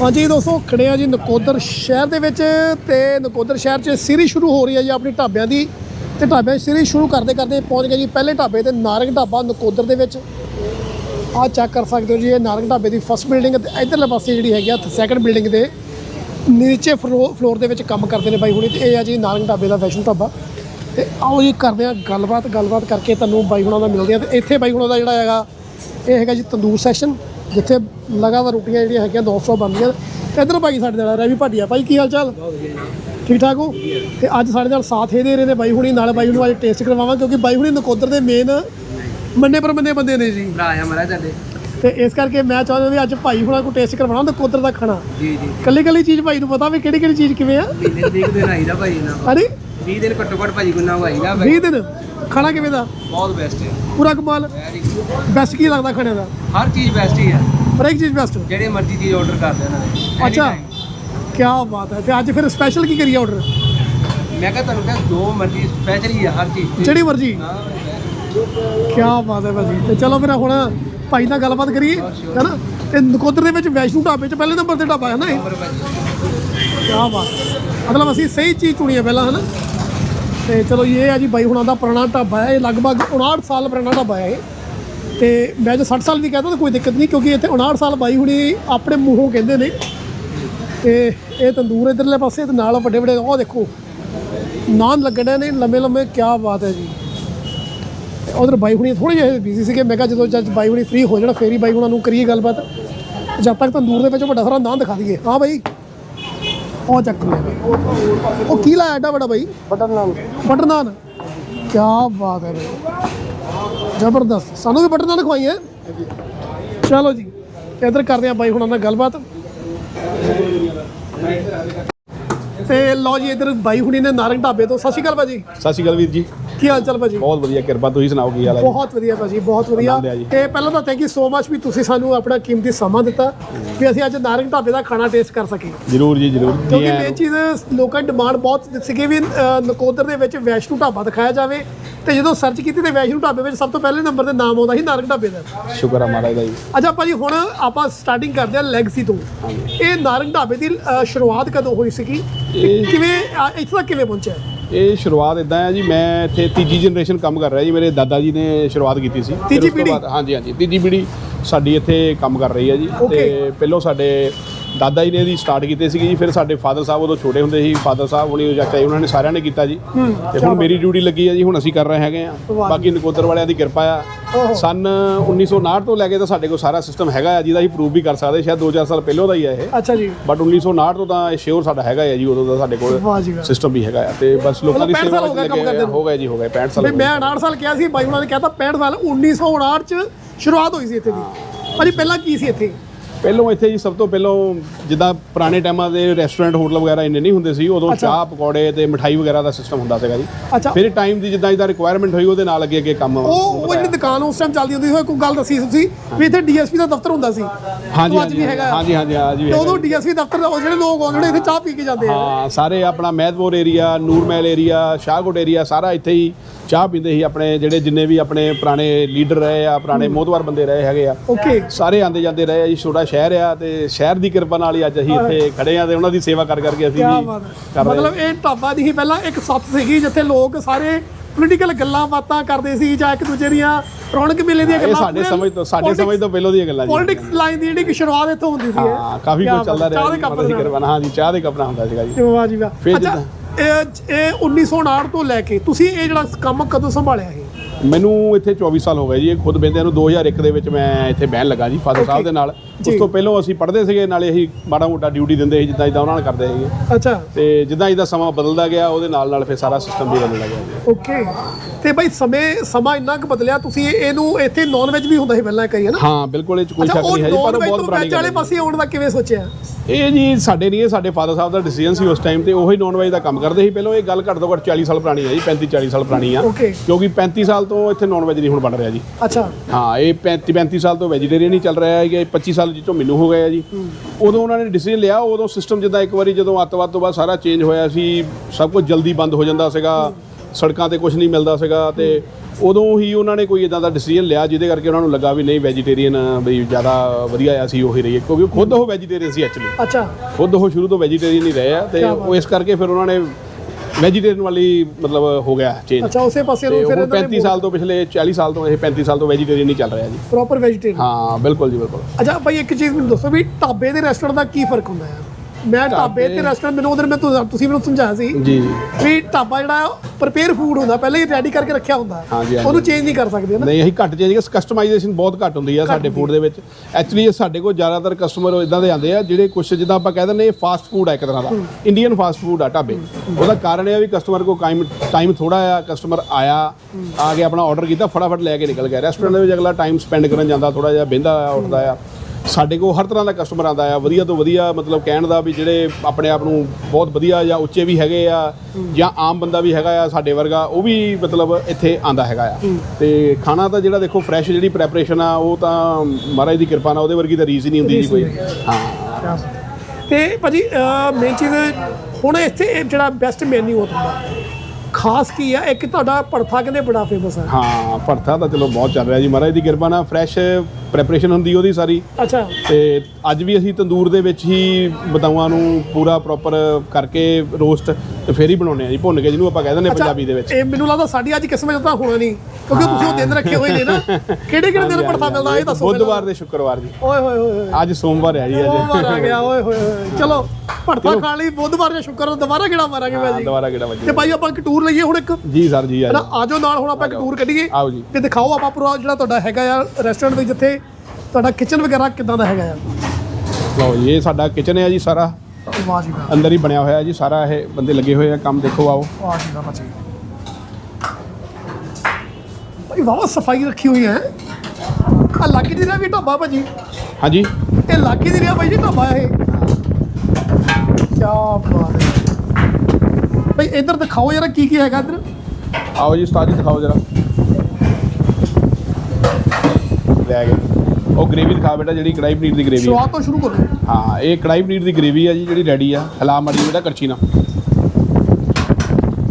ਹਾਂਜੀ ਦੋਸਤੋ, ਖੜੇ ਆ ਜੀ ਨਕੋਦਰ ਸ਼ਹਿਰ ਦੇ ਵਿੱਚ ਤੇ ਨਕੋਦਰ ਸ਼ਹਿਰ 'ਚ ਸੀਰੀ ਸ਼ੁਰੂ ਹੋ ਰਹੀ ਹੈ ਜੀ ਆਪਣੀ ਢਾਬਿਆਂ ਦੀ। ਤੇ ਢਾਬਿਆਂ ਦੀ ਸੀਰੀ ਸ਼ੁਰੂ ਕਰਦੇ ਕਰਦੇ ਪਹੁੰਚ ਗਏ ਜੀ ਪਹਿਲੇ ਢਾਬੇ ਤੇ ਨਾਰਗ ਢਾਬਾ ਨਕੋਦਰ ਦੇ ਵਿੱਚ। ਆਹ ਚੈੱਕ ਕਰ ਸਕਦੇ ਹੋ ਜੀ, ਇਹ ਨਾਰਗ ਢਾਬੇ ਦੀ ਫਸਟ ਬਿਲਡਿੰਗ ਤੇ ਇਧਰਲੇ ਪਾਸੇ ਜਿਹੜੀ ਹੈਗੀ ਆ ਸੈਕੰਡ ਬਿਲਡਿੰਗ ਦੇ ਨੀਚੇ ਫਲੋ- ਫਲੋਰ ਦੇ ਵਿੱਚ ਕੰਮ ਕਰਦੇ ਨੇ ਬਾਈ ਹੁਣੀ ਤੇ ਇਹ ਆ ਜੀ ਨਾਰਗ ਢਾਬੇ ਦਾ ਵੈਸ਼ਨੂ ਢਾਬਾ। ਤੇ ਆਓ ਜੀ ਕਰਦੇ ਆ ਗੱਲਬਾਤ ਗੱਲਬਾਤ ਕਰਕੇ ਤੁਹਾਨੂੰ ਬਾਈ ਹੁਣਾਂ ਦਾ ਮਿਲਦੇ ਆ ਤੇ ਇੱਥੇ ਬਾਈ ਹੁਣਾਂ ਦਾ ਜਿਹੜਾ ਹੈਗਾ, ਇਹ ਹੈਗਾ ਜੀ ਤੰਦੂਰ ਸੈਸ਼ਨ ਜਿੱਥੇ ਲਗਾਤਾਰ ਰੋਟੀਆਂ ਜਿਹੜੀਆਂ ਹੈਗੀਆਂ 200 ਬਣਦੀਆਂ। ਤੇ ਇਧਰ ਭਾਈ ਸਾਡੇ ਨਾਲ ਰਵੀ ਭਾਟੀਆ। ਭਾਈ ਕੀ ਹਾਲ ਚਾਲ? ਠੀਕ ਠਾਕ ਹੋ? ਤੇ ਅੱਜ ਸਾਡੇ ਨਾਲ ਸਾਥ ਇਹਦੇ ਰਹੇ ਨੇ ਬਾਈ ਹੁਣੀ ਨਾਲ ਬਾਈ ਨੂੰ ਅੱਜ ਟੇਸਟ ਕਰਵਾਵਾਂ ਕਿਉਂਕਿ ਬਾਈ ਹੁਣੀ ਨਕੋਦਰ ਦੇ ਮੇਨ ਮੰਨੇ ਪਰ ਮੰਨੇ ਬੰਦੇ ਨੇ ਜੀ। ਭਰਾ ਆ ਮਰਾ ਤੁਹਾਡੇ ਤੇ ਇਸ ਕਰਕੇ ਮੈਂ ਚਾਹੁੰਦਾ ਵੀ ਅੱਜ ਭਾਈ ਹੁਣਾਂ ਕੋਲ ਟੇਸਟ ਕਰਵਾਉਣਾ ਨਕੋਦਰ ਦਾ ਖਾਣਾ। ਜੀ ਜੀ ਕੱਲੀ ਕੱਲੀ ਚੀਜ਼ ਭਾਈ ਨੂੰ ਪਤਾ ਵੀ ਕਿਹੜੀ ਕਿਹੜੀ ਚੀਜ਼ ਕਿਵੇਂ ਆ। ਮਹੀਨੇ ਦੀ ਦਿਨ ਆਈਦਾ ਭਾਜੀ ਨਾ ਅਰੇ 20 ਦਿਨ ਘੱਟੋ ਘੱਟ ਭਾਜੀ ਗੁੰਨਾ ਭਾਈ। 20 ਦਿਨ? ਖਾਣਾ ਕਿਵੇਂ ਦਾ? ਬਹੁਤ ਬੈਸਟ ਹੈ। ਪੂਰਾ ਕਮਾਲ। ਵੈਰੀ ਬੈਸਟ ਕੀ ਲੱਗਦਾ ਖਾਣੇ ਦਾ? ਹਰ ਚੀਜ਼ ਬੈਸਟ ਹੀ ਹੈ। ਹਰ ਇੱਕ ਚੀਜ਼ ਬੈਸਟ ਜਿਹੜੇ ਮਰਜ਼ੀ ਚੀਜ਼ ਆਰਡਰ ਕਰ ਦੇਣਾ ਨੇ ਅੱਛਾ। ਕੀ ਬਾਤ ਹੈ। ਤੇ ਅੱਜ ਫਿਰ ਸਪੈਸ਼ਲ ਕੀ ਕਰੀਏ ਆਰਡਰ ਮੈਂ ਕਿਹਾ ਤੁਹਾਨੂੰ ਕਿਹਾ ਜੋ ਮਰਜ਼ੀ ਸਪੈਸ਼ਲ ਹੀ ਹੈ ਹਰ ਚੀਜ਼ ਜਿਹੜੀ ਮਰਜ਼ੀ। ਕੀ ਬਾਤ ਹੈ ਭਾਜੀ। ਤੇ ਚਲੋ ਫਿਰ ਹੁਣ ਭਾਈ ਨਾਲ ਗੱਲਬਾਤ ਕਰੀਏ ਹੈਨਾ ਤੇ ਨਕੋਦਰ ਦੇ ਵਿੱਚ ਵੈਸ਼ਨੂ ਢਾਬੇ 'ਚ ਪਹਿਲੇ ਨੰਬਰ ਤੇ ਢਾਬਾ ਹੈ ਨਾ ਇਹ? ਪਰ ਕੀ ਬਾਤ। ਮਤਲਬ ਅਸੀਂ ਸਹੀ ਚੀਜ਼ ਚੁਣੀ ਹੈ ਪਹਿਲਾਂ ਹਨਾ ਤੇ ਚਲੋ ਇਹ ਆ ਜੀ ਬਾਈ ਹੁਣਾਂ ਦਾ ਪੁਰਾਣਾ ਢਾਬਾ ਹੈ। ਇਹ ਲਗਭਗ 59 ਸਾਲ ਪੁਰਾਣਾ ਢਾਬਾ ਹੈ ਇਹ। ਤੇ ਮੈਂ ਜੇ 60 ਸਾਲ ਵੀ ਕਹਤਾ ਤਾਂ ਕੋਈ ਦਿੱਕਤ ਨਹੀਂ, ਕਿਉਂਕਿ ਇੱਥੇ 59 ਸਾਲ ਬਾਈ ਹੁਣੀ ਆਪਣੇ ਮੂੰਹੋਂ ਕਹਿੰਦੇ ਨੇ। ਤੇ ਇਹ ਤੰਦੂਰ ਇਧਰਲੇ ਪਾਸੇ ਤੇ ਨਾਲ ਵੱਡੇ ਵੱਡੇ ਉਹ ਦੇਖੋ, ਨਾਨ ਲੱਗਣੇ ਨੇ, ਲੰਮੇ ਲੰਮੇ ਕੀ ਬਾਤ ਹੈ ਜੀ। ਉਧਰ ਬਾਈ ਹੁਣੀ ਥੋੜੇ ਜਿਹੇ ਬਿਜ਼ੀ ਸੀਗੇ, ਮੈਂ ਕਿਹਾ ਜਦੋਂ ਜਦ ਬਾਈ ਹੁਣੀ ਫ੍ਰੀ ਹੋ ਜਾਣਾ, ਫੇਰ ਹੀ ਬਾਈ ਹੁਣਾਂ ਨੂੰ ਕਰੀਏ ਗੱਲਬਾਤ। ਜਦ ਤੱਕ ਤੰਦੂਰ ਦੇ ਵਿੱਚ ਵੱਡਾ ਸਾਰਾ ਨਾਨ ਦਿਖਾ ਦਈਏ। ਹਾਂ ਬਾਈ। ਉਹ ਚੱਕ ਲਿਆ ਉਹ ਕੀ ਲਾਇਆ ਐਡਾ ਵੱਡਾ ਬਾਈ? ਬਟਨ ਨਾਮ ਬਟਰ ਨਾਨ ਕੀ ਬਾਤ ਹੈ ਬਾਈ। ਜ਼ਬਰਦਸਤ। ਸਾਨੂੰ ਵੀ ਬਟਰ ਨਾਨ ਖਵਾਈ ਹੈ ਚਲੋ ਜੀ, ਇਧਰ ਕਰਦੇ ਆ ਬਾਈ ਹੁਣਾਂ ਨਾਲ ਗੱਲਬਾਤ। ਤੇ ਲਓ ਜੀ, ਇਧਰ ਬਾਈ ਹੁਣੀ ਨੇ ਨਾਰੰਗ ਢਾਬੇ ਤੋਂ। ਸਤਿ ਸ਼੍ਰੀ ਅਕਾਲ ਭਾਜੀ ਸਤਿ ਸ਼੍ਰੀ ਅਕਾਲ ਵੀਰ ਜੀ। ਕੀ ਹਾਲ ਚਾਲ ਭਾਜੀ? ਬਹੁਤ ਵਧੀਆ ਕਿਰਪਾ ਤੁਸੀਂ ਸੁਣਾਓ ਕੀ ਹਾਲ ਹੈ? ਬਹੁਤ ਵਧੀਆ ਭਾਜੀ ਬਹੁਤ ਵਧੀਆ। ਆਨੰਦ ਆ ਜੀ। ਤੇ ਪਹਿਲਾਂ ਤਾਂ ਥੈਂਕ ਯੂ ਸੋ ਮਚ ਵੀ ਤੁਸੀਂ ਸਾਨੂੰ ਆਪਣਾ ਕੀਮਤੀ ਸਮਾਂ ਦਿੱਤਾ ਵੀ ਅਸੀਂ ਅੱਜ ਨਾਰੰਗ ਢਾਬੇ ਦਾ ਖਾਣਾ ਟੇਸਟ ਕਰ ਸਕੀਏ। ਜ਼ਰੂਰ ਜੀ ਜ਼ਰੂਰ। ਜੀ ਕਿਉਂਕਿ ਨੂੰ। ਚੀਜ਼ ਲੋਕਾਂ ਦੀ ਡਿਮਾਂਡ ਬਹੁਤ ਸੀਗੀ ਵੀ ਨਕੋਦਰ ਦੇ ਵਿੱਚ ਵੈਸ਼ਨੂ ਢਾਬਾ ਦਿਖਾਇਆ ਜਾਵੇ। ਤੇ ਜਦੋਂ ਸਰਚ ਕੀਤੀ ਤੇ ਵੈਸ਼ਨੂ ਢਾਬੇ ਵਿੱਚ ਸਭ ਤੋਂ ਪਹਿਲੇ ਨੰਬਰ ਤੇ ਨਾਮ ਆਉਂਦਾ ਸੀ ਨਾਰੰਗ ਢਾਬੇ ਦਾ। ਸ਼ੁਕਰ ਹੈ ਮਹਾਰਾਜ ਦਾ ਜੀ। ਅੱਛਾ ਭਾਜੀ ਹੁਣ ਆਪਾਂ ਸਟਾਰਟਿੰਗ ਕਰਦੇ ਹਾਂ ਲੈਗਸੀ ਤੋਂ। ਇਹ ਨਾਰੰਗ ਢਾਬੇ ਦੀ ਸ਼ੁਰੂਆਤ ਕਦੋਂ ਹੋਈ ਸੀਗੀ? ਤੇ ਇਹ- ਕਿਵੇਂ ਇੱਥੇ ਤੱਕ ਕਿਵੇਂ ਪਹੁੰਚਿਆ? ਇਹ ਸ਼ੁਰੂਆਤ ਇਦਾਂ ਹੈ ਜੀ ਮੈਂ ਇੱਥੇ ਤੀਜੀ ਜਨਰੇਸ਼ਨ ਕੰਮ ਕਰ ਰਿਹਾ ਜੀ ਮੇਰੇ ਦਾਦਾ ਜੀ ਨੇ ਸ਼ੁਰੂਆਤ ਕੀਤੀ ਸੀ ਫਿਰ ਤੀਜੀ ਉਸ ਤੋਂ ਪੀੜ੍ਹੀ? ਬਾਅਦ- ਹਾਂਜੀ ਹਾਂਜੀ ਤੀਜੀ ਪੀੜ੍ਹੀ ਸਾਡੀ ਇੱਥੇ ਕੰਮ ਕਰ ਰਹੀ ਹੈ ਜੀ Okay. ਤੇ ਪਹਿਲੋਂ ਸਾਡੇ ਦਾਦਾ ਜੀ ਨੇ ਇਹਦੀ ਸਟਾਰਟ ਕੀਤੀ ਸੀਗੀ ਜੀ ਫਿਰ ਸਾਡੇ ਫਾਦਰ ਸਾਹਿਬ ਉਦੋਂ ਛੋਟੇ ਹੁੰਦੇ ਸੀ ਫਾਦਰ ਸਾਹਿਬ ਹੁਣੀ ਚਾਚਾ ਜੀ ਉਹਨਾਂ ਨੇ ਸਾਰਿਆਂ ਨੇ ਕੀਤਾ ਜੀ। ਤੇ ਹੁਣ ਮੇਰੀ ਡਿਊਟੀ ਲੱਗੀ ਹੈ ਜੀ ਹੁਣ ਅਸੀਂ ਕਰ ਰਹੇ ਹੈਗੇ ਆ। ਬਾਕੀ ਨਕੋਦਰ ਵਾਲਿਆਂ ਦੀ ਕਿਰਪਾ ਆ। ਸਨ 1959 ਤੋਂ ਲੈ ਕੇ ਤਾਂ ਸਾਡੇ ਕੋਲ ਸਾਰਾ ਸਿਸਟਮ ਹੈਗਾ ਆ ਜਿਹਦਾ ਅਸੀਂ ਪ੍ਰੂਵ ਵੀ ਕਰ ਸਕਦੇ ਸ਼ਾਇਦ 2-4 ਸਾਲ ਪਹਿਲਾਂ ਦਾ ਹੀ ਆ ਇਹ। ਅੱਛਾ ਜੀ। ਬਟ 1959 ਤੋਂ ਤਾਂ ਇਹ ਸ਼ੋਰ ਸਾਡਾ ਹੈਗਾ ਹੈ ਜੀ ਉਦੋਂ ਦਾ ਸਾਡੇ ਕੋਲ ਸਿਸਟਮ ਵੀ ਹੈਗਾ ਆ। ਤੇ ਬਸ ਲੋਕਾਂ ਦੀ ਮਤਲਬ 65 ਸੇਵਾ ਲੱਗੇ ਆ। ਹੋ ਗਏ ਜੀ ਹੋ ਗਏ 65 ਸਾਲ ਮੈਂ ਗਏ 59 ਸਾਲ ਕਿਹਾ ਸੀ ਬਾਈ ਉਹਨਾਂ ਨੇ ਕਹਿਤਾ 65 ਸਾਲ 1959 ਚ ਸ਼ੁਰੂਆਤ ਹੋਈ ਸੀ ਇੱਥੇ ਦੀ। ਭਾਜੀ ਪਹਿਲਾਂ ਕੀ ਸੀ ਇੱਥੇ? ਪਹਿਲੋਂ ਇੱਥੇ ਜੀ ਸਭ ਤੋਂ ਪਹਿਲੋਂ ਜਿੱਦਾਂ ਪੁਰਾਣੇ ਟਾਈਮਾਂ ਦੇ ਰੈਸਟੋਰੈਂਟ ਹੋਟਲ ਵਗੈਰਾ ਇੰਨੇ ਨਹੀਂ ਹੁੰਦੇ ਸੀ ਉਦੋਂ। ਚਾਹ ਪਕੌੜੇ ਤੇ ਮਠਾਈ ਵਗੈਰਾ ਦਾ ਸਿਸਟਮ ਹੁੰਦਾ ਸੀਗਾ ਜੀ। ਫਿਰ ਟਾਈਮ ਦੀ ਜਿੱਦਾਂ ਜਿੱਦਾਂ ਰਿਕੁਆਇਰਮੈਂਟ ਹੋਈ ਉਹਦੇ ਨਾਲ ਅੱਗੇ ਅੱਗੇ ਕੰਮ ਉਹ ਜਿਹੜੀ ਦੁਕਾਨ ਉਸ ਟਾਈਮ ਚੱਲਦੀ ਹੁੰਦੀ ਸੀ ਕੋਈ ਗੱਲ ਦੱਸੀ ਤੁਸੀਂ ਵੀ ਇੱਥੇ ਡੀਐਸਪੀ ਦਾ ਦਫ਼ਤਰ ਹੁੰਦਾ ਸੀ? ਹਾਂਜੀ ਹਾਂਜੀ ਹਾਂਜੀ ਹਾਂਜੀ ਅੱਜ ਵੀ ਉਦੋਂ ਡੀਐਸਪੀ ਦਫ਼ਤਰ ਉਹ ਜਿਹੜੇ ਲੋਕ ਆਉਂਦੇ ਨੇ ਇੱਥੇ ਚਾਹ ਪੀ ਕੇ ਜਾਂਦੇ ਆ। ਹਾਂ ਸਾਰੇ ਆਪਣਾ Mahidpur area Nurmahal area Shahkot area ਸਾਰਾ ਇੱਥੇ ਹੀ ਚਾਹ ਪੀਂਦੇ ਸੀ ਆਪਣੇ ਜਿਹੜੇ ਜਿੰਨੇ ਵੀ ਆਪਣੇ ਪੁਰਾਣੇ ਲੀਡਰ ਰਹੇ ਆ ਪੁਰਾਣੇ ਮੋਹਤਵਾਰ ਬੰਦੇ ਰਹੇ ਹੈਗੇ ਆ। ਓਕੇ ਸਾਰੇ ਆਂਦੇ ਜਾਂਦੇ ਰਹੇ ਆ ਜੀ ਛੋਟਾ ਸ਼ਹਿਰ ਆ ਤੇ ਸ਼ਹਿਰ ਦੀ ਕਿਰਪਾ ਨਾਲ ਹੀ ਅੱਜ ਅਸੀਂ ਇੱਥੇ ਖੜੇ ਆ ਤੇ ਉਹਨਾਂ ਦੀ ਸੇਵਾ ਕਰ ਕਰਕੇ ਅਸੀਂ ਵੀ ਕਰ ਹੈ। ਰਹੇ ਮਤਲਬ ਇਹ ਢਾਬਾ ਨਹੀਂ ਸੀ ਪਹਿਲਾਂ ਇੱਕ ਸੱਤ ਸੀਗੀ ਜਿੱਥੇ ਲੋਕ ਸਾਰੇ ਪੋਲੀਟੀਕਲ ਗੱਲਾਂ ਬਾਤਾਂ ਕਰਦੇ ਸੀ ਜਾਂ ਇੱਕ ਦੂਜੇ ਦੀਆਂ ਰੌਣਕ ਮੇਲੇ ਦੀਆਂ ਗੱਲਾਂ ਸਾਡੇ ਸਮਝ ਤੋਂ ਸਾਡੇ ਸਮਝ ਤੋਂ ਪਹਿਲਾਂ ਦੀਆਂ ਗੱਲਾਂ ਜੀ। ਪੋਲਿਟਿਕਸ ਲਾਈਨ ਦੀ ਜਿਹੜੀ ਕਿ ਸ਼ੁਰੂਆਤ ਇੱਥੋਂ ਹੁੰਦੀ ਸੀ ਹਾਂ ਕਾਫੀ ਕੁਝ ਚੱਲਦਾ ਬਾਤ, ਚਾਹ ਰਿਹਾ ਦੇ ਜੀ ਕੱਪ ਦੀ ਨਾਲ। ਕਿਰਪਾ ਨਾਲ। ਹਾਂਜੀ ਚਾਹ ਦੇ ਕੱਪੜਾ ਹੁੰਦਾ ਸੀਗਾ ਜੀ। ਵਾਹ ਜੀ ਵਾਹ। ਅੱਛਾ ਇਹ ਇਹ 1959 ਤੋਂ ਲੈ ਕੇ ਤੁਸੀਂ ਇਹ ਜਿਹੜਾ ਕੰਮ ਕਦੋਂ ਸੰਭਾਲਿਆ ਇਹ? ਮੈਨੂੰ ਇੱਥੇ 24 ਸਾਲ ਹੋ ਗਏ ਜੀ ਇਹ ਖੁਦ ਬੰਦਿਆਂ ਨੂੰ 2001 ਦੇ ਵਿੱਚ ਮੈਂ ਇੱਥੇ ਬਹਿਣ ਲੱਗਾ ਜੀ ਫਾਦਰ ਸਾਹਿਬ ਦੇ ਨਾਲ। ਉਸ ਤੋਂ ਪਹਿਲਾਂ ਅਸੀਂ ਪੜ੍ਹਦੇ ਸੀਗੇ ਨਾਲੇ ਅਸੀਂ ਮਾੜਾ ਮੋਟਾ ਡਿਊਟੀ ਦਿੰਦੇ ਸੀ ਜਿੱਦਾਂ ਜਿੱਦਾਂ ਉਹਨਾਂ ਨਾਲ ਕਰਦੇ ਸੀਗੇ। ਅੱਛਾ। ਤੇ ਜਿੱਦਾਂ ਜਿੱਦਾਂ ਸਮਾਂ ਬਦਲਦਾ ਗਿਆ ਉਹਦੇ ਨਾਲ ਨਾਲ ਫਿਰ ਸਾਰਾ ਸਿਸਟਮ ਵੀ ਬਦਲਦਾ ਗਿਆ ਜੀ। ਓਕੇ ਤੇ ਭਾਈ ਸਮੇਂ ਸਮਾਂ ਇੰਨਾ ਕੁ ਬਦਲਿਆ ਤੁਸੀਂ ਇਹ- ਇਹਨੂੰ ਇੱਥੇ ਨਾਨ ਵੈਜ ਵੀ ਹੁੰਦਾ ਸੀ ਪਹਿਲਾਂ ਕਰੀ ਹੈ ਨਾ ਹਾਂ ਬਿਲਕੁਲ ਇਹ 'ਚ ਕੋਈ ਸ਼ੱਕ ਨਹੀਂ ਹੈ ਜੀ ਪਰ ਬਹੁਤ ਪੁਰਾਣੀ ਗੱਲ ਹੈ ਪਾਸੇ ਆਉਣ ਦਾ ਕਿਵੇਂ ਸੋਚਿਆ? ਇਹ ਜੀ ਸਾਡੇ ਨਹੀਂ ਇਹ ਸਾਡੇ ਫਾਦਰ ਸਾਹਿਬ ਦਾ ਡਿਸੀਜਨ ਸੀ ਉਸ ਟਾਈਮ ਤੇ ਉਹੀ ਨੌਨ ਵੈਜ ਦਾ ਕੰਮ ਕਰਦੇ ਸੀ। ਪਹਿਲਾਂ ਇਹ ਗੱਲ ਘੱਟ ਤੋਂ ਘੱਟ 40 ਸਾਲ ਪੁਰਾਣੀ ਹੈ ਜੀ 35 40 ਸਾਲ ਪੁਰਾਣੀ ਆ. ਕਿਉਂਕਿ 35 ਸਾਲ ਤੋਂ ਇੱਥੇ ਨੌਨ ਵੈਜ ਨਹੀਂ ਹੁਣ ਬਣ ਰਿਹਾ ਜੀ। ਅੱਛਾ। ਹਾਂ ਇਹ 35 35 ਸਾਲ ਤੋਂ ਵੈਜੀਟੇਰੀਅਨ ਹੀ ਚੱਲ ਰਿਹਾ ਹੈ ਕਿ 25 ਸਾਲ ਜਿੱਥੋਂ ਮੈਨੂੰ ਹੋ ਗਏ ਆ ਜੀ ਉਦੋਂ ਉਹਨਾਂ ਨੇ ਡਿਸੀਜਨ ਲਿਆ ਉਦੋਂ ਸਿਸਟਮ ਜਿੱਦਾਂ ਇੱਕ ਵਾਰੀ ਜਦੋਂ ਅੱਤਵਾਦ ਤੋਂ ਬਾਅਦ ਸਾਰਾ ਚੇਂਜ ਹੋਇਆ ਸੀ ਸਭ ਕੁਝ ਜਲਦੀ ਬੰਦ ਹੋ ਜਾਂਦਾ ਸੀਗਾ ਸੜਕਾਂ ਤੇ ਕੁਝ ਨਹੀਂ ਮਿਲਦਾ ਸੀਗਾ ਤੇ ਉਦੋਂ ਹੀ ਉਹਨਾਂ ਨੇ ਕੋਈ ਇਦਾਂ ਦਾ ਡਿਸੀਜਨ ਲਿਆ ਜਿਹਦੇ ਕਰਕੇ ਉਹਨਾਂ ਨੂੰ ਲੱਗਾ ਵੀ ਨਹੀਂ ਵੈਜੀਟੇਰੀਅਨ ਵੀ ਜ਼ਿਆਦਾ ਵਧੀਆ ਆ ਸੀ ਉਹੀ ਰਹੀਏ ਕਿਉਂਕਿ ਖੁਦ ਉਹ ਵੈਜੀਟੇਰੀਅਨ ਸੀ ਐਕਚੁਅਲੀ ਅੱਛਾ। ਖੁਦ ਉਹ ਸ਼ੁਰੂ ਤੋਂ ਵੈਜੀਟੇਰੀਅਨ ਹੀ ਰਹੇ ਆ ਤੇ ਉਹ ਇਸ ਕਰਕੇ ਫਿਰ ਉਹਨਾਂ ਨੇ ਵੈਜੀਟੇਰੀਅਨ ਵਾਲੀ ਮਤਲਬ ਹੋ ਗਿਆ ਚੇਂਜ ਅੱਛਾ ਉਸੇ ਪਾਸੇ ਨੂੰ ਫਿਰ ਹੁਣ 35 ਸਾਲ ਤੋਂ ਪਿਛਲੇ 40 ਸਾਲ ਤੋਂ ਇਹ 35 ਸਾਲ ਤੋਂ ਵੈਜੀਟੇਰੀਅਨ ਹੀ ਚੱਲ ਰਿਹਾ ਜੀ। ਪ੍ਰੋਪਰ ਵੈਜੀਟੇਰੀਅਨ ਹਾਂ ਬਿਲਕੁਲ ਜੀ ਬਿਲਕੁਲ। ਅੱਛਾ ਭਾਈ ਇੱਕ ਚੀਜ਼ ਮੈਨੂੰ ਦੱਸੋ ਵੀ ਢਾਬੇ ਤੇ ਰੈਸਟੋਰੈਂਟ ਦਾ ਕੀ ਫ਼ਰਕ ਹੁੰਦਾ ਹੈ? ਮੈਂ ਢਾਬੇ ਤੇ ਰੈਸਟੋਰੈਂਟ ਮੈਨੂੰ ਉਧਰ ਮੈਂ ਤੁਸੀਂ ਮੈਨੂੰ ਸਮਝਾਇਆ ਸੀ ਜੀ ਜੀ। ਵੀ ਢਾਬਾ ਜਿਹੜਾ ਪ੍ਰਪੇਅਰ ਫੂਡ ਹੁੰਦਾ ਪਹਿਲੇ ਹੀ ਰੈਡੀ ਕਰਕੇ ਰੱਖਿਆ ਹੁੰਦਾ। ਉਹਨੂੰ ਚੇਂਜ ਨਹੀਂ ਕਰ ਸਕਦੇ ਨਾ? ਨਹੀਂ ਅਸੀਂ ਘੱਟ ਚੇਂਜ ਕਸਟਮਾਈਜ਼ੇਸ਼ਨ ਬਹੁਤ ਘੱਟ ਹੁੰਦੀ ਆ ਸਾਡੇ ਫੂਡ ਦੇ ਵਿੱਚ। ਐਕਚੁਅਲੀ ਸਾਡੇ ਕੋਲ ਜ਼ਿਆਦਾਤਰ ਕਸਟਮਰ ਇਦਾਂ ਦੇ ਆਉਂਦੇ ਆ ਜਿਹੜੇ ਕੁਝ ਜਿੱਦਾਂ ਆਪਾਂ ਕਹਿ ਦਿੰਦੇ ਇਹ ਫਾਸਟ ਫੂਡ ਆ ਇੱਕ ਤਰ੍ਹਾਂ ਦਾ। ਇੰਡੀਅਨ ਫਾਸਟ ਫੂਡ ਆ ਢਾਬੇ। ਉਹਦਾ ਕਾਰਨ ਇਹ ਆ ਵੀ ਕਸਟਮਰ ਕੋ ਟਾਈਮ ਟਾਈਮ ਥੋੜਾ ਆ ਕਸਟਮਰ ਆਇਆ ਆ ਕੇ ਆਪਣਾ ਆਰਡਰ ਕੀਤਾ ਫਟਾਫਟ ਲੈ ਕੇ ਨਿਕਲ ਗਿਆ। ਰੈਸਟੋਰੈਂਟ ਦੇ ਵਿੱਚ ਅਗਲਾ ਟਾਈਮ ਸਪੈਂਡ ਕਰਨ ਜਾਂਦਾ ਥੋੜਾ ਜਿਹਾ ਬਹਿੰਦਾ ਉੱਠਦਾ ਆ। ਸਾਡੇ ਕੋਲ ਹਰ ਤਰ੍ਹਾਂ ਦਾ ਕਸਟਮਰ ਆਉਂਦਾ ਆ ਵਧੀਆ ਤੋਂ ਵਧੀਆ ਮਤਲਬ ਕਹਿਣ ਦਾ ਵੀ ਜਿਹੜੇ ਆਪਣੇ ਆਪ ਨੂੰ ਬਹੁਤ ਵਧੀਆ ਜਾਂ ਉੱਚੇ ਵੀ ਹੈਗੇ ਆ ਜਾਂ ਆਮ ਬੰਦਾ ਵੀ ਹੈਗਾ ਆ ਸਾਡੇ ਵਰਗਾ ਉਹ ਵੀ ਮਤਲਬ ਇੱਥੇ ਆਂਦਾ ਹੈਗਾ ਆ। ਤੇ ਖਾਣਾ ਤਾਂ ਜਿਹੜਾ ਦੇਖੋ ਫਰੈਸ਼ ਜਿਹੜੀ ਪ੍ਰੈਪਰੇਸ਼ਨ ਆ ਉਹ ਤਾਂ ਮਹਾਰਾਜ ਦੀ ਕਿਰਪਾ ਨਾਲ ਉਹਦੇ ਵਰਗੀ ਤਾਂ ਰੀਸ ਹੀ ਨਹੀਂ ਹੁੰਦੀ ਜੀ ਕੋਈ। ਹਾਂ ਤੇ ਭਾਜੀ ਮੇਨ ਚੀਜ਼ ਹੁਣ ਇੱਥੇ ਇਹ ਜਿਹੜਾ ਬੈਸਟ ਮੈਨੂ ਹੁੰਦਾ ਖਾਸ ਕੀ ਆ? ਇੱਕ ਤੁਹਾਡਾ ਪੜਥਾ ਕਹਿੰਦੇ ਬੜਾ ਫੇਮਸ ਹੈ ਹਾਂ ਭਰਥਾ ਤਾਂ ਚਲੋ ਬਹੁਤ ਚੱਲ ਰਿਹਾ ਜੀ। ਮਹਾਰਾਜ ਦੀ ਕਿਰਪਾ ਨਾਲ ਫਰੈਸ਼ ਪ੍ਰੈਪਰੇਸ਼ਨ ਹੁੰਦੀ ਉਹਦੀ ਸਾਰੀ। ਅੱਛਾ। ਤੇ ਅੱਜ ਵੀ ਅਸੀਂ ਤੰਦੂਰ ਦੇ ਵਿੱਚ ਹੀ ਬਦਾਮਾਂ ਨੂੰ ਪੂਰਾ ਪ੍ਰੋਪਰ ਕਰਕੇ ਰੋਸਟ ਤੇ ਫੇਰ ਹੀ ਬਣਾਉਂਦੇ ਆ ਜੀ। ਭੁੰਨ ਕੇ ਜਿਹਨੂੰ ਆਪਾਂ ਕਹਿ ਦਿੰਦੇ ਪੰਜਾਬੀ ਦੇ ਵਿੱਚ। ਇਹ ਮੈਨੂੰ ਲੱਗਦਾ ਸਾਡੀ ਅੱਜ ਕਿਸਮਤ 'ਚ ਤਾਂ ਹੋਣਾ ਨਹੀਂ ਕਿਉਂਕਿ ਤੁਸੀਂ ਉਹ ਦਿਨ ਰੱਖੇ ਹੋਏ ਨੇ ਨਾ। ਕਿਹੜੇ ਕਿਹੜੇ ਦਿਨ ਪੜਥਾ ਮਿਲਦਾ ਇਹ ਦੱਸੋ। ਬੁੱਧਵਾਰ ਤੇ ਸ਼ੁੱਕਰਵਾਰ ਜੀ। ਓਏ ਹੋਏ ਹੋਏ ਹੋਏ ਅੱਜ ਸੋਮਵਾਰ ਹੈ ਜੀ ਅੱਜ। ਸੋਮਵਾਰ ਆ ਗਿਆ ਓਏ ਹੋਏ ਹੋਏ ਚਲੋ ਭੜਥਾ ਖਾਣ ਲਈ ਬੁੱਧਵਾਰ ਜਾਂ ਸ਼ੁੱਕਰਵਾਰ ਦੁਬਾਰਾ ਕਿਹੜਾ ਮਾਰਾਂਗੇ ਭਾਜੀ? ਦੁਬਾਰਾ ਕਿਹੜਾ ਤੇ ਵੱਜੇ ਭਾਈ ਆਪਾਂ ਇੱਕ ਟੂਰ ਲਈਏ ਹੁਣ ਇੱਕ? ਜੀ ਸਰ ਜੀ ਅੱਜ ਆਜੋ ਨਾਲ ਹੁਣ ਆਪਾਂ ਇੱਕ ਟੂਰ ਕੱਢੀਏ ਆਓ ਜੀ। ਤੇ ਦਿਖਾਓ ਆਪਾਂ ਪੂਰਾ ਜਿਹੜਾ ਤੁਹਾਡਾ ਹੈਗਾ ਆ ਰੈਸਟੋਰੈਂਟ ਵਿੱਚ ਜਿੱਥੇ ਤੁਹਾਡਾ ਕਿਚਨ ਵਗੈਰਾ ਕਿਦਾਂ ਦਾ ਹੈਗਾ ਆ। ਲਓ ਜੀ ਇਹ ਸਾਡਾ ਕਿਚਨ ਹੈ ਜੀ ਸਾਰਾ। ਵਾਹ ਜੀ ਵਾਹ। ਅੰਦਰ ਹੀ ਬਣਿਆ ਹੋਇਆ ਜੀ ਸਾਰਾ ਇਹ ਬੰਦੇ ਲੱਗੇ ਹੋਏ ਆ ਕੰਮ ਦੇਖੋ ਆਓ। ਵਾਹ ਜੀ ਵਾਹ ਭਾਜੀ ਭਾਈ ਵਾਹ ਸਫ਼ਾਈ ਰੱਖੀ ਹੋਈ ਹੈ। ਆ ਲੱਗੀ ਦੀ ਰਿਹਾ ਵੀ ਢਾਬਾ ਭਾਜੀ। ਹਾਂਜੀ। ਇਹ ਲੱਗੀ ਦੀ ਰਿਹਾ ਭਾਈ ਜੀ ਢਾਬਾ ਇਹ। ਕੀ ਬਾਤ ਹੈ। ਭਾਈ ਇੱਧਰ ਦਿਖਾਓ ਯਾਰ ਕੀ ਕੀ ਹੈਗਾ ਇੱਧਰ? ਆਓ ਜੀ ਉਸਤਾਦ ਜੀ ਦਿਖਾਓ ਜਰਾ। ਲੈ ਗਏ। ਉਹ ਗ੍ਰੇਵੀ ਦਿਖਾ ਬੇਟਾ ਜਿਹੜੀ ਕੜਾਈ ਪਨੀਰ ਦੀ ਗ੍ਰੇਵੀ ਹੈ ਸ਼ੁਰੂਆਤ ਤੋਂ ਸ਼ੁਰੂ ਕਰੋ। ਹਾਂ ਇਹ ਕੜਾਈ ਪਨੀਰ ਦੀ ਗ੍ਰੇਵੀ ਹੈ ਜੀ ਜਿਹੜੀ ਰੈਡੀ ਆ। ਹਲਾ ਮੜੀ ਬੇਟਾ ਕਰਛੀ ਨਾਲ।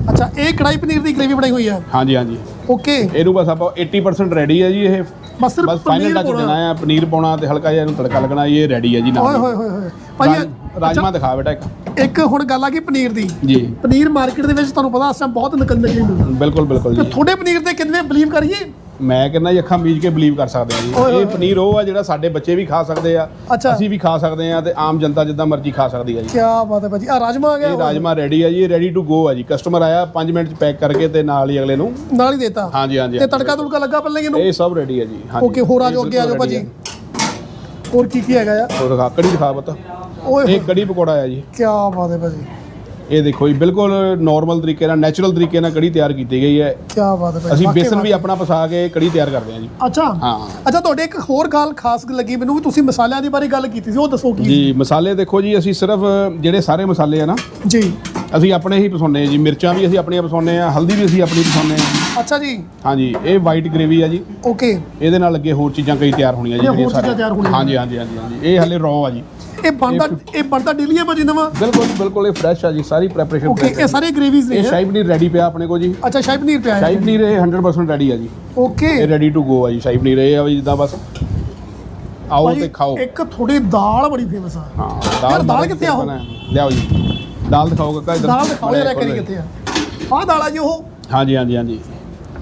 ਅੱਛਾ ਇਹ ਕੜਾਈ ਪਨੀਰ ਦੀ ਗ੍ਰੇਵੀ ਬਣਾਈ ਹੋਈ ਹੈ ਹਾਂਜੀ ਹਾਂਜੀ। ਓਕੇ ਇਹਨੂੰ ਬਸ ਆਪਾਂ 80% ਰੈਡੀ ਹੈ ਜੀ ਇਹ। ਬਸ ਸਿਰਫ ਬਸ ਫਾਈਨਲ ਪਨੀਰ ਟੱਚ ਪਾਉਣਾ। ਦੇਣਾ ਹੈ ਪਨੀਰ ਪਾਉਣਾ ਤੇ ਹਲਕਾ ਜਿਹਾ ਇਹਨੂੰ ਤੜਕਾ ਲੱਗਣਾ ਇਹ ਰੈਡੀ ਹੈ ਜੀ ਓਏ ਨਾਲ ਹੋਏ ਹੋਏ ਹੋਏ ਭਾਈ ਰਾਜ- ਰਾਜਮਾ ਦਿਖਾ ਬੇਟਾ ਇੱਕ। ਇੱਕ ਹੁਣ ਗੱਲ ਆ ਗਈ ਪਨੀਰ ਦੀ। ਜੀ। ਪਨੀਰ ਮਾਰਕੀਟ ਦੇ ਵਿੱਚ ਤੁਹਾਨੂੰ ਪਤਾ ਟਾਈਮ ਬਹੁਤ ਨਕਲੀ ਮਿਲਦਾ ਬਿਲਕੁਲ ਬਿਲਕੁਲ ਤੇ ਜੀ। ਤੁਹਾਡੇ ਪਨੀਰ ਤੇ ਕਿੰਨੇ ਬਲੀਵ ਕਰੀਏ? ਮੈਂ ਕਹਿੰਦਾ ਜੀ ਅੱਖਾਂ ਮੀਚ ਕੇ ਬਲੀਵ ਕਰ ਸਕਦੇ ਆ ਜੀ। ਇਹ ਪਨੀਰ ਉਹ ਆ ਜਿਹੜਾ ਸਾਡੇ ਬੱਚੇ ਵੀ ਖਾ ਸਕਦੇ ਆ ਅੱਛਾ। ਅਸੀਂ ਵੀ ਖਾ ਸਕਦੇ ਆ ਤੇ ਆਮ ਜਨਤਾ ਜਿੱਦਾਂ ਮਰਜ਼ੀ ਖਾ ਸਕਦੀ ਆ ਜੀ। ਕੀ ਬਾਤ ਹੈ ਭਾਜੀ। ਆ ਰਾਜਮਾ ਆ ਇਹ ਗਿਆ ਰਾਜਮਾ ਰੈਡੀ ਆ ਜੀ ਰੈਡੀ ਟੂ ਗੋ ਆ ਜੀ। ਕਸਟਮਰ ਆਇਆ 5 ਮਿੰਟ ਚ ਪੈਕ ਕਰਕੇ ਤੇ ਨਾਲ ਹੀ ਅਗਲੇ ਨੂੰ ਨਾਲ ਹੀ ਦੇਤਾ। ਹਾਂਜੀ ਹਾਂਜੀ ਤੇ ਤੜਕਾ ਤੁੜਕਾ ਲੱਗਾ ਪਹਿਲਾਂ ਹੀ ਇਹਨੂੰ? ਇਹ ਸਭ ਰੈਡੀ ਆ ਜੀ ਹਾਂਜੀ। ਓਕੇ ਹੋਰ ਆ ਜਾਓ ਅੱਗੇ ਆ ਜਾਓ ਭਾਜੀ। ਹੋਰ ਕੀ ਕੀ ਹੈਗਾ ਆ ਹੋਰ ਦਿਖਾ ਕੜੀ ਦਿਖਾ ਪਤਾ। ਓਏ ਇਹ ਕੜੀ ਪਕੌੜਾ ਆ ਜੀ। ਕੀ ਬਾਤ ਹੈ ਭਾਜੀ। ਇਹ ਦੇਖੋ ਜੀ ਬਿਲਕੁਲ ਨਾਰਮਲ ਤਰੀਕੇ ਨਾਲ ਨੈਚੁਰਲ ਤਰੀਕੇ ਨਾਲ ਕੜੀ ਤਿਆਰ ਕੀਤੀ ਗਈ ਹੈ। ਕੀ ਬਾਤ ਹੈ ਭਾਜੀ। ਅਸੀਂ ਵਾਕਈ ਬੇਸਨ ਵੀ। ਆਪਣਾ ਪਸਾ ਕੇ ਕੜੀ ਤਿਆਰ ਕਰਦੇ ਹਾਂ ਜੀ। ਅੱਛਾ। ਹਾਂ। ਅੱਛਾ ਤੁਹਾਡੇ ਇੱਕ ਹੋਰ ਗੱਲ ਖਾਸ ਲੱਗੀ ਮੈਨੂੰ ਵੀ ਤੁਸੀਂ ਮਸਾਲਿਆਂ ਦੀ ਬਾਰੇ ਗੱਲ ਕੀਤੀ ਸੀ ਉਹ ਦੱਸੋ ਕੀ ਜੀ ਮਸਾਲੇ ਦੇਖੋ ਜੀ ਅਸੀਂ ਸਿਰਫ ਜਿਹੜੇ ਸਾਰੇ ਮਸਾਲੇ ਆ ਨਾ ਜੀ। ਅਸੀਂ ਆਪਣੇ ਹੀ ਪਸਾਉਂਦੇ ਹਾਂ ਜੀ। ਮਿਰਚਾਂ ਵੀ ਅਸੀਂ ਆਪਣੀਆਂ ਪਸਾਉਂਦੇ ਆ ਹਲਦੀ ਵੀ ਅਸੀਂ ਆਪਣੀ ਪਸਾਉਂਦੇ ਆ ਅੱਛਾ ਜੀ। ਹਾਂਜੀ ਇਹ ਵਾਈਟ ਗ੍ਰੇਵੀ ਆ ਜੀ। ਓਕੇ ਇਹਦੇ ਨਾਲ ਅੱਗੇ ਹੋਰ ਚੀਜ਼ਾਂ ਕਈ ਤਿਆਰ ਹੋਣੀਆਂ ਜੀ ਇਹ ਜਿਹੜੀਆਂ ਹੋਣੀਆਂ। ਹਾਂਜੀ ਹਾਂਜੀ ਹਾਂਜੀ ਹਾਂਜੀ। ਇਹ ਹਲੇ ਰॉ ਆ ਜੀ। ਇਹ ਬਣਦਾ ਇਹ ਬਣਦਾ ਡੇਲੀ ਹੈ ਭਾਜੀ ਨਵਾਂ? ਬਿਲਕੁਲ ਬਿਲਕੁਲ ਇਹ ਫਰੈਸ਼ ਆ ਜੀ। ਸਾਰੀ ਪ੍ਰੈਪਰੇਸ਼ਨ ਓਕੇ ਇਹ ਸਾਰੇ ਗ੍ਰੇਵੀਜ਼ ਨੇ ਇਹ ਸ਼ਾਹੀ ਪਨੀਰ ਰੈਡੀ ਪਿਆ ਆਪਣੇ ਕੋਲ ਜੀ। ਅੱਛਾ ਸ਼ਾਹੀ ਪਨੀਰ ਪਿਆ ਸ਼ਾਹੀ ਪਨੀਰ ਇਹ 100% ਰੈਡੀ ਆ ਜੀ। ਇਹ ਓਕੇ ਰੈਡੀ ਟੂ ਗੋ ਆ ਜੀ। ਸ਼ਾਹੀ ਪਨੀਰ ਇਹ ਆ ਵੀ ਜਿੱਦਾਂ ਬਸ। ਆਓ ਤੇ ਖਾਓ। ਇੱਕ ਥੋੜੀ ਦਾਲ ਬੜੀ ਫੇਮਸ ਆ। ਹਾਂ ਦਾਲ ਕਿੱਥੇ ਆ ਉਹ? ਲਿਆਓ ਜੀ। ਦਾਲ ਦਿਖਾਓ ਕਾਕਾ ਇੱਧਰ। ਦਾਲ ਦਿਖਾਓ ਯਾਰ ਇਹ ਕਰੀ। ਕਿੱਥੇ ਆ? ਆਹ ਦਾਲ ਆ ਜੀ ਉਹ। ਹਾਂਜੀ ਹਾਂਜੀ ਹਾਂਜੀ।